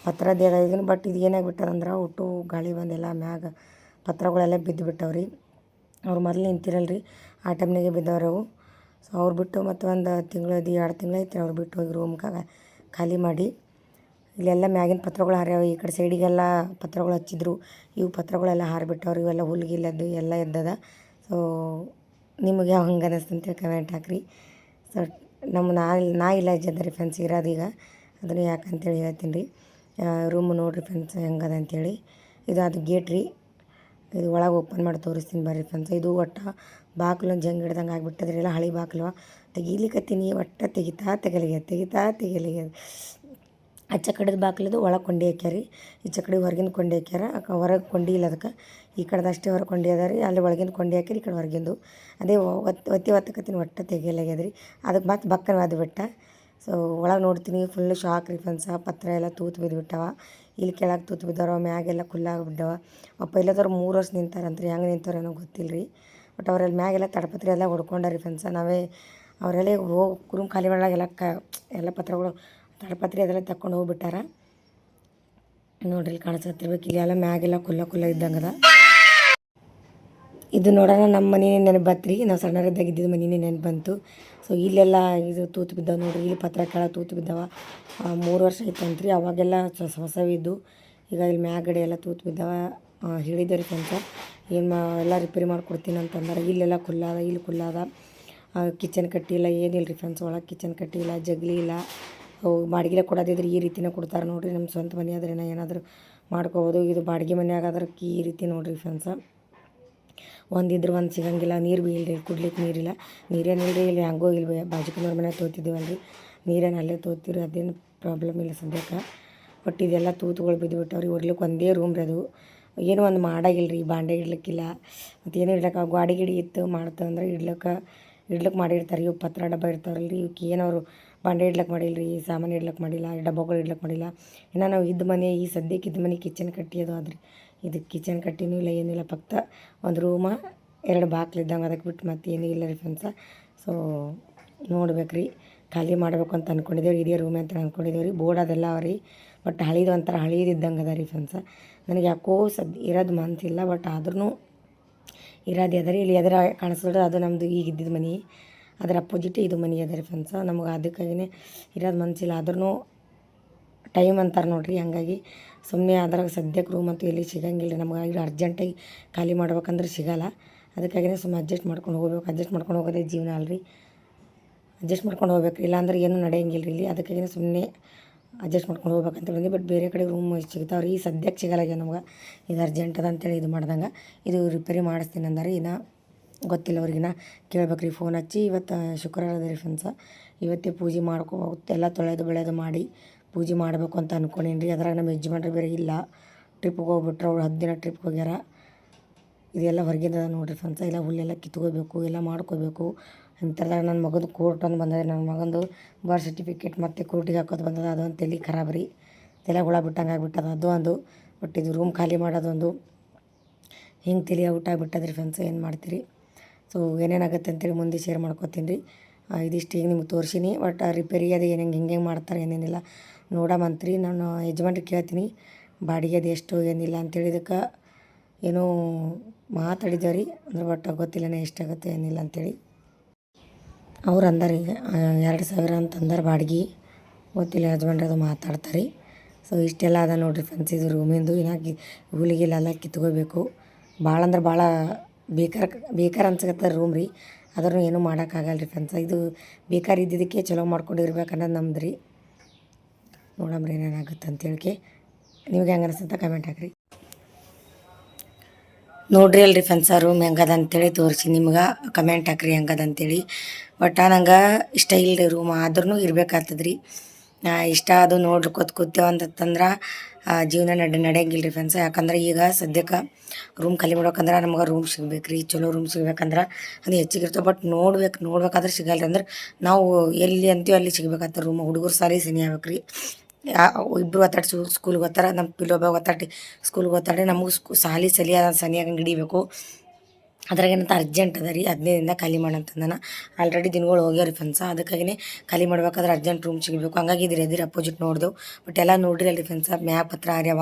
ಪತ್ರದೇ ಅದ ಇದನ್ನು ಬಟ್ ಇದು ಏನಾಗಿಬಿಟ್ಟದಂದ್ರೆ ಒಟ್ಟು ಗಾಳಿ ಬಂದೆಲ್ಲ, ಮ್ಯಾಗ ಪತ್ರಗಳೆಲ್ಲ ಬಿದ್ದು ಬಿಟ್ಟವ್ರಿ. ಅವ್ರು ಮೊದಲು ನಿಂತಿರಲ್ರಿ, ಆ ಟೈಮ್ನಾಗೆ ಬಿದ್ದವ್ರು ಅವು. ಸೊ ಅವ್ರು ಬಿಟ್ಟು ಮತ್ತು ಒಂದು ತಿಂಗಳು ಎರಡು ತಿಂಗಳು ಐತ್ರಿ ಅವ್ರು ಬಿಟ್ಟು ಹೋಗಿ ರೂಮ್ಗೆ ಖಾಲಿ ಮಾಡಿ. ಇಲ್ಲೆಲ್ಲ ಮ್ಯಾಗಿನ ಪತ್ರಗಳು ಹಾರ್ಯಾವ. ಈ ಕಡೆ ಸೈಡಿಗೆಲ್ಲ ಪತ್ರಗಳು ಹಚ್ಚಿದ್ರು. ಇವು ಪತ್ರಗಳೆಲ್ಲ ಹಾರಿಬಿಟ್ಟವ್ರು. ಇವೆಲ್ಲ ಹುಲ್ಗಿಲ್ಲದ್ದು ಎಲ್ಲ ಎದ್ದದ. ಸೊ ನಿಮಗೆ ಯಾವ ಹಂಗೆ ಹೇಳಿ ಕಮೆಂಟ್ ಹಾಕ್ರಿ. ಸೊ ನಮ್ಮ ನಾ ನಾ ಇಲ್ಲ ರೀ ಫ್ರೆಂಡ್ಸ್ ಇರೋದೀಗ ಅದನ್ನು ಯಾಕಂತೇಳಿ ಹೇಳ್ತೀನಿ ರೀ. ರೂಮ್ ನೋಡಿರಿ ಫ್ರೆಂಡ್ಸ್ ಹೆಂಗದ ಅಂತೇಳಿ. ಇದು ಅದು ಗೇಟ್ ರೀ. ಇದು ಒಳಗೆ ಓಪನ್ ಮಾಡಿ ತೋರಿಸ್ತೀನಿ ಬರ್ರಿ ಫ್ರೆಂಡ್ಸ್ ಇದು ಒಟ್ಟು ಬಾಗಿಲು ಜಂಗ್ ಹಿಡ್ದಂಗೆ ಆಗಿಬಿಟ್ಟದ್ರಿ. ಎಲ್ಲ ಹಳಿ ಬಾಗಿಲು ತೆಗೀಲಿಕತ್ತೀನಿ. ಒಟ್ಟು ತೆಗಿತಾ ತೆಗಲಿಗೆ ತೆಗಿತಾ ತೆಗಲಿಗೆ. ಆಚೆ ಕಡೆದು ಬಾಗಿಲಿದು ಒಳಗೆ ಕೊಂಡಿ ಹಾಕ್ಯಾರಿ. ಈಚೆ ಕಡೆ ಹೊರಗಿನ ಕೊಂಡಿ ಹಾಕ್ಯಾರ. ಹೊರಗೆ ಕೊಂಡಿ ಇಲ್ಲ ಅದಕ್ಕೆ. ಈ ಕಡೆದು ಅಷ್ಟೇ ಹೊರಗೆ ಕೊಂಡಿ ಅದ ಅಲ್ಲಿ ಒಳಗಿನ ಕೊಂಡಿ ಹಾಕ್ಯಾರ, ಈ ಕಡೆ ಹೊರಗಿಂದು. ಅದೇ ಒತ್ತಿ ಒತ್ತಿ ಒತ್ತಕತ್ತೀನಿ ಒಟ್ಟು ತೆಗಿಯಲಾಗ್ಯದ ರೀ ಅದಕ್ಕೆ ಮತ್ತೆ ಬಕ್ಕನ ಅದು ಬಿಟ್ಟ. ಸೊ ಒಳಗೆ ನೋಡ್ತೀನಿ ಫುಲ್ ಶಾಕ್ ರೀ ಫ್ರೆಂಡ್ಸ ಪತ್ರ ಎಲ್ಲ ತೂತು ಬಿದ್ದು ಬಿಟ್ಟವ. ಇಲ್ಲಿ ಕೆಳಗೆ ತೂತು ಬಿದ್ದವ ಮ್ಯಾಗೆಲ್ಲ ಕುಲ್ಲಾಗಿ ಬಿಡ್ಡವ ಅಪ್ಪ ಇಲ್ಲದವ್ರು ಮೂರು ವರ್ಷ ನಿಂತಾರಂತ್ರಿ ಹೆಂಗೆ ನಿಂತಾರೇನೋ ಗೊತ್ತಿಲ್ಲ ರೀ ಬಟ್ ಅವರಲ್ಲಿ ಮ್ಯಾಗೆಲ್ಲ ತಡಪತ್ರಿ, ಎಲ್ಲ ಹೊಡ್ಕೊಂಡಾರಿ ಫ್ರೆಂಡ್ಸ ನಾವೇ ಅವರೆಲ್ಲ ಹೋಗಿ ಕುರುಮ್ ಖಾಲಿ ಮಾಡಾಗೆಲ್ಲ ಕ, ಎಲ್ಲ ಪತ್ರಗಳು ತಡಪತ್ರಿ ಅದೆಲ್ಲ ತಕೊಂಡು ಹೋಗ್ಬಿಟ್ಟಾರ. ನೋಡ್ರಿ ಇಲ್ಲಿ ಕಾಣಿಸ್ತಿರ್ಬೇಕು ಇಲ್ಲಿ ಎಲ್ಲ ಮ್ಯಾಗೆಲ್ಲ ಕುಲ್ಲ ಕುಲ್ಲ ಇದ್ದಂಗೆ ಅದ ಇದು ನೋಡೋಣ, ನಮ್ಮ ಮನೆ ನೆನಪು ಬತ್ರಿ ನಾವು ಸಣ್ಣರಿದ್ದಾಗ ಇದ್ದಿದ್ದು ಮನೆ ನೆನಪು ಬಂತು ಸೊ ಇಲ್ಲೆಲ್ಲ ಇದು ತೂತು ಬಿದ್ದಾವೆ ನೋಡ್ರಿ. ಇಲ್ಲಿ ಪತ್ರ ಕೆಳ ತೂತು ಬಿದ್ದಾವ. ಮೂರು ವರ್ಷ ಐತಂತ್ರಿ ಅವಾಗೆಲ್ಲ ಹೊಸ ಹೊಸವಿದ್ದು. ಈಗ ಇಲ್ಲಿ ಮ್ಯಾಗಡೆ ಎಲ್ಲ ತೂತು ಬಿದ್ದಾವ. ಹೇಳಿದೆ ಅಂತ ಏನು ಮಾ, ಎಲ್ಲ ರಿಪೇರಿ ಮಾಡಿಕೊಡ್ತೀನಿ ಅಂತಂದ್ರೆ. ಇಲ್ಲೆಲ್ಲ ಖುಲ್ಲಾದ ಇಲ್ಲಿ ಖುಲ್ಲಾದ ಕಿಚನ್ ಕಟ್ಟಿಲ್ಲ ಏನಿಲ್ಲ ರೀ ಫ್ರೆಂಡ್ಸ್. ಒಳಗೆ ಕಿಚನ್ ಕಟ್ಟಿಲ್ಲ ಜಗ್ಲಿ ಇಲ್ಲ. ಅವು ಬಾಡಿಗೆ ಕೊಡೋದಿದ್ರೆ ಈ ರೀತಿನೇ ಕೊಡ್ತಾರೆ ನೋಡಿರಿ ನಮ್ಮ ಸ್ವಂತ ಮನೆ ಆದ್ರೆ ಏನಾದರೂ ಮಾಡ್ಕೋಬೋದು. ಇದು ಬಾಡಿಗೆ ಮನೆ ಆಗಾದ್ರೆ ಈ ರೀತಿ ನೋಡಿರಿ ಫ್ರೆಂಡ್ಸ ಒಂದಿದ್ರೆ ಒಂದು ಸಿಗಂಗಿಲ್ಲ, ನೀರು ಇಲ್ರಿ ಕುಡ್ಲಿಕ್ಕೆ ನೀರಿಲ್ಲ. ನೀರೇನಿಲ್ರಿ ಇಲ್ಲಿ ಹಂಗೋ ಇಲ್ಲಿ ಬಾಜುಕನವ್ರ ಮನೆ ತೋತಿದ್ದೀವಲ್ರಿ ನೀರೇನು ಅಲ್ಲೇ ತೋತಿರಿ, ಅದೇನು ಪ್ರಾಬ್ಲಮ್ ಇಲ್ಲ ಸದ್ಯಕ್ಕೆ. ಬಟ್ ಇದೆಲ್ಲ ತೂತುಗಳು ಬಿದ್ದುಬಿಟ್ಟವ್ರಿ ಇರ್ಲಿಕ್ಕೆ ಒಂದೇ ರೂಮ್ ರೀ ಅದು. ಏನೋ ಒಂದು ಮಾಡಾಗಿಲ್ಲ ರೀ ಬಾಂಡೆ ಇಡ್ಲಿಕ್ಕಿಲ್ಲ. ಮತ್ತು ಏನೂ ಇಡ್ಲಿಕ್ಕೆ, ಗಾಡಿ ಗಿಡಿ ಇತ್ತು, ಮಾಡ್ತಂದ್ರೆ ಇಡ್ಲಿಕ್ಕೆ ಇಡ್ಲಿಕ್ಕೆ ಮಾಡಿರ್ತಾರೆ, ಇವು ಪತ್ರ ಡಬ್ಬ ಇರ್ತಾವಲ್ರಿ ಇವಕ್ಕೆ ಏನವರು ಬಾಂಡೆ ಇಡ್ಲಿಕ್ಕೆ ಮಾಡಿಲ್ಲ ರೀ ಸಾಮಾನು ಇಡ್ಲಿಕ್ಕೆ ಮಾಡಿಲ್ಲ ಡಬ್ಬಗಳು ಇಡ್ಲಿಕ್ಕೆ ಮಾಡಿಲ್ಲ. ಇನ್ನು ನಾವು ಇದ್ದ ಮನೆ, ಈ ಸದ್ಯಕ್ಕೆ ಇದ್ದ ಮನೆ ಕಿಚನ್ ಕಟ್ಟಿಯೋದು ಆದ್ರಿ. ಇದು ಕಿಚನ್ ಕಟ್ಟಿನೂ ಇಲ್ಲ, ಏನಿಲ್ಲ ಫಕ್ತ ಒಂದು ರೂಮ ಎರಡು ಬಾಕ್ಲು ಇದ್ದಂಗೆ ಅದಕ್ಕೆ ಬಿಟ್ಟು ಮತ್ತೆ ಏನೂ ಇಲ್ಲ ರೀ ಫ್ರೆಂಡ್ಸ ಸೊ ನೋಡ್ಬೇಕು ರೀ ಖಾಲಿ ಮಾಡಬೇಕು ಅಂತ ಅಂದ್ಕೊಂಡಿದ್ದೇವೆ ಇದೇ ರೂಮ್ ಅಂತ ಅಂದ್ಕೊಂಡಿದ್ದೇವೆ ರೀ ಬೋರ್ಡ್ ಅದೆಲ್ಲ ಅವ್ರಿ ಬಟ್ ಹಳಿದು ಒಂಥರ ಹಳೀದು ಇದ್ದಂಗೆ ಅದ ರೀ ಫ್ರೆಂಡ್ಸ ನನಗೆ ಯಾಕೋ ಸದ್ ಇರೋದು ಮನಸ್ಸಿಲ್ಲ ಬಟ್ ಆದ್ರೂ ಇರೋದು ಎದರಿ, ಇಲ್ಲಿ ಎದರ ಕಾಣಿಸೋದು ಅದು ನಮ್ಮದು ಈಗ ಇದ್ದಿದ್ದು ಮನೆ. ಅದರ ಅಪೋಸಿಟ್ ಇದು ಮನೆ ಅದ ರೀ ಫ್ರೆಂಡ್ಸ ನಮಗೆ ಅದಕ್ಕಾಗಿನೇ ಇರೋದು ಮನಸ್ಸಿಲ್ಲ ಆದ್ರೂ ಟೈಮ್ ಅಂತಾರೆ ನೋಡಿರಿ, ಹಂಗಾಗಿ ಸುಮ್ಮನೆ ಅದ್ರಾಗ ಸದ್ಯಕ್ಕೆ ರೂಮ್ ಅಂತೂ ಎಲ್ಲಿ ಸಿಗಂಗಿಲ್ಲ ರೀ ನಮ್ಗೆ ಈಗ ಅರ್ಜೆಂಟಾಗಿ ಖಾಲಿ ಮಾಡ್ಬೇಕಂದ್ರೆ ಸಿಗಲ್ಲ. ಅದಕ್ಕಾಗಿನೇ ಸುಮ್ಮನೆ ಅಡ್ಜಸ್ಟ್ ಮಾಡ್ಕೊಂಡು ಹೋಗ್ಬೇಕು. ಅಡ್ಜಸ್ಟ್ ಮಾಡ್ಕೊಂಡು ಹೋಗೋದೇ ಜೀವನ ಅಲ್ರಿ. ಅಡ್ಜಸ್ಟ್ ಮಾಡ್ಕೊಂಡು ಹೋಗ್ಬೇಕು. ಇಲ್ಲಾಂದ್ರೆ ಏನೂ ನಡೆಯಂಗಿಲ್ಲ ರೀ ಇಲ್ಲಿ. ಅದಕ್ಕಾಗಿಯೇ ಸುಮ್ಮನೆ ಅಡ್ಜಸ್ಟ್ ಮಾಡ್ಕೊಂಡು ಹೋಗ್ಬೇಕಂತ ಬಂದು ಬಟ್ ಬೇರೆ ಕಡೆ ರೂಮ್ ಸಿಗ್ತಾವೆ ರೀ ಈ ಸದ್ಯಕ್ಕೆ ಸಿಗಲ್ಲ ನಮ್ಗೆ. ಇದು ಅರ್ಜೆಂಟ್ ಅದ ಅಂತೇಳಿ ಇದು ಮಾಡ್ದಂಗೆ. ಇದು ರಿಪೇರಿ ಮಾಡಿಸ್ತೀನಿ ಅಂದರೆ. ಇನ್ನು ಗೊತ್ತಿಲ್ಲ ಅವ್ರಿಗಿನ. ಕೇಳ್ಬೇಕು ರೀ ಫೋನ್ ಹಚ್ಚಿ. ಇವತ್ತು ಶುಕ್ರವಾರ ಅದ ರೀ ಫ್ರೆಂಡ್ಸ ಇವತ್ತೇ ಪೂಜೆ ಮಾಡ್ಕೊ ಎಲ್ಲ ತೊಳೆದು ಬೆಳೆದು ಮಾಡಿ ಪೂಜೆ ಮಾಡಬೇಕು ಅಂತ ಅಂದ್ಕೊಂಡೀನಿ ರೀ ಅದ್ರಾಗ ನಮ್ಮ ಯಜಮಾನ್ರು ಬೇರೆ ಇಲ್ಲ. ಟ್ರಿಪ್ಗೆ ಹೋಗ್ಬಿಟ್ರೆ ಅವ್ರು ಹತ್ತು ದಿನ ಟ್ರಿಪ್ಗೆ ಹೋಗ್ಯಾರ. ಇದೆಲ್ಲ ಹೊರಗಿಂದ ನೋಡಿರಿ ಫ್ರೆಂಡ್ಸ ಇಲ್ಲ ಹುಲ್ಲೆಲ್ಲ ಕಿತ್ಕೋಬೇಕು, ಎಲ್ಲ ಮಾಡ್ಕೋಬೇಕು. ಇಂಥದ್ದಾಗ ನನ್ನ ಮಗಂದು ಕೋರ್ಟ್ ಒಂದು ಬಂದದ. ನನ್ನ ಮಗಂದು ಬರ್ತ್ ಸರ್ಟಿಫಿಕೇಟ್ ಮತ್ತು ಕೋರ್ಟಿಗೆ ಹಾಕೋದು ಬಂದದ. ಅದೊಂದು ತಲೆ ಖರಾಬ್ ರೀ. ತಲೆ ಹುಳ ಬಿಟ್ಟಂಗೆ ಆಗಿಬಿಟ್ಟದ. ಅದು ಒಂದು. ಬಟ್ ಇದು ರೂಮ್ ಖಾಲಿ ಮಾಡೋದೊಂದು. ಹಿಂಗೆ ತಲೆ ಔಟ್ ಆಗಿಬಿಟ್ಟದ್ರಿ ಫ್ರೆಂಡ್ಸ್ ಏನು ಮಾಡ್ತೀರಿ? ಸೊ ಏನೇನಾಗುತ್ತೆ ಅಂತೇಳಿ ಮುಂದೆ ಶೇರ್ ಮಾಡ್ಕೊತೀನಿ ರೀ. ಇದಿಷ್ಟು ಈಗ ನಿಮ್ಗೆ ತೋರಿಸೀನಿ. ಬಟ್ ರಿಪೇರಿ ಅದು ಏನು ಹೆಂಗೆ ಹೆಂಗೆ ಮಾಡ್ತಾರೆ ಏನೇನಿಲ್ಲ. ನೋಡಮಂತ್ರಿ ನಾನು ಯಜಮಾನ್ರಿಗೆ ಕೇಳ್ತೀನಿ. ಬಾಡಿಗೆ ಅದು ಎಷ್ಟು ಏನಿಲ್ಲ ಅಂತೇಳಿ ಇದಕ್ಕೆ ಏನೋ ಮಾತಾಡಿದ್ದೇವೆ ರೀ. ಅಂದ್ರೆ ಬಟ್ ಗೊತ್ತಿಲ್ಲನೇ ಎಷ್ಟಾಗುತ್ತೆ ಏನಿಲ್ಲ ಅಂತೇಳಿ. ಅವ್ರು ಅಂದಾರೆ ಈಗ ಎರಡು ಸಾವಿರ ಅಂತ ಅಂದಾರೆ ಬಾಡಿಗೆ. ಗೊತ್ತಿಲ್ಲ ಯಜಮಾನ್ರು ಅದು ಮಾತಾಡ್ತಾರೆ ಸೊ ಇಷ್ಟೆಲ್ಲ ಅದ ನೋಡಿರಿ ಫ್ರೆಂಡ್ಸ್ ಇದು ರೂಮಿಂದು ಇನ್ನಾಗಿ ಎಲ್ಲ ಕಿತ್ಕೋಬೇಕು. ಭಾಳ ಅಂದ್ರೆ ಭಾಳ ಬೇಕಾರ ಬೇಕಾರ ಅನ್ಸಕತ್ತ ರೂಮ್ ರೀ. ಆದ್ರೂ ಏನೂ ಮಾಡೋಕ್ಕಾಗಲ್ಲ ರೀ ಫ್ರೆಂಡ್ಸ್ ಇದು ಬೇಕಾರ ಇದ್ದಿದ್ದಕ್ಕೆ ಚಲೋ ಮಾಡ್ಕೊಂಡಿರ್ಬೇಕು ಅನ್ನೋದು ನಮ್ದು ರೀ ನೋಡಮ್ರಿ ಏನೇನಾಗುತ್ತೆ ಅಂತೇಳಿ ನಿಮ್ಗೆ ಹೆಂಗೆ ಅನಿಸುತ್ತೆ ಕಮೆಂಟ್ ಹಾಕ್ರಿ. ನೋಡ್ರಿ ಅಲ್ರಿ ಫ್ರೆಂಡ್ಸ ರೂಮ್ ಹೆಂಗದ ಅಂತೇಳಿ ತೋರಿಸಿ ನಿಮ್ಗೆ. ಕಮೆಂಟ್ ಹಾಕ್ರಿ ಹೆಂಗದ ಅಂತೇಳಿ. ಬಟ್ ನಂಗೆ ಇಷ್ಟ ಇಲ್ಲ ರೀ ರೂಮ್ ಆದ್ರೂ ಇರ್ಬೇಕಾಗ್ತದ್ರಿ. ಇಷ್ಟ ಅದು ನೋಡ್ರಿ, ಕೂತ್ ಕೂತೇವೆ ಅಂತಂದ್ರೆ ಜೀವನ ನಡೆ ನಡೆಯಂಗಿಲ್ಲ ರೀ ಫ್ರೆಂಡ್ಸ್ ಯಾಕಂದ್ರೆ ಈಗ ಸದ್ಯಕ್ಕೆ ರೂಮ್ ಖಾಲಿ ಮಾಡ್ಬೇಕಂದ್ರೆ ನಮ್ಗೆ ರೂಮ್ ಸಿಗ್ಬೇಕು ರೀ ಚಲೋ ರೂಮ್ ಸಿಗ್ಬೇಕಂದ್ರೆ ಅದು ಹೆಚ್ಚಿಗೆ ಇರ್ತವೆ. ಬಟ್ ನೋಡ್ಬೇಕು, ನೋಡ್ಬೇಕಾದ್ರೆ ಸಿಗಲ್ಲ ಅಂದ್ರೆ ನಾವು ಎಲ್ಲಿ ಅಂತೀವಿ ಅಲ್ಲಿ ಸಿಗ್ಬೇಕಾಗ್ತದೆ ರೂಮ್ ಹುಡುಗರು ಸಾರಿ ಸನಿ ಆಗ್ಬೇಕು ರೀ ಇಬ್ಬರು ಒತ್ತಾಡಿ ಸ್ಕೂಲ್ಗೆ ಓದ್ತಾರೆ ನಮ್ಮ ಪಿಲೋಬಾಗ ಒತ್ತಾಡಿ ಸ್ಕೂಲ್ಗೆ ಗೊತ್ತಾಡಿ ನಮಗೆ ಸ್ಕೂ, ಸಾಲಿ ಸಲಿ ಸನಿಯಾಗಿ ಹಿಡಿಬೇಕು. ಅದ್ರಾಗೇನಂತ ಅರ್ಜೆಂಟ್ ಅದ ರೀ ಹದಿನೈದಿಂದ ಖಾಲಿ ಮಾಡಂತಂದನ. ಆಲ್ರೆಡಿ ದಿನಗಳು ಹೋಗ್ಯಾವ ರೀ ಫ್ರೆಂಡ್ಸ ಅದಕ್ಕಾಗಿನೇ ಖಾಲಿ ಮಾಡ್ಬೇಕಾದ್ರೆ ಅರ್ಜೆಂಟ್ ರೂಮ್ ಸಿಗಬೇಕು. ಹಂಗಾಗಿ ಇದ್ರಿ ಅದಿರಿ ಅಪೋಸಿಟ್ ನೋಡಿದೆವು. ಬಟ್ ಎಲ್ಲ ನೋಡ್ರಿ ಅಲ್ಲಿ ಫ್ರೆಂಡ್ಸ ಮ್ಯಾಪ್ ಪತ್ರ ಆರ್ಯವ,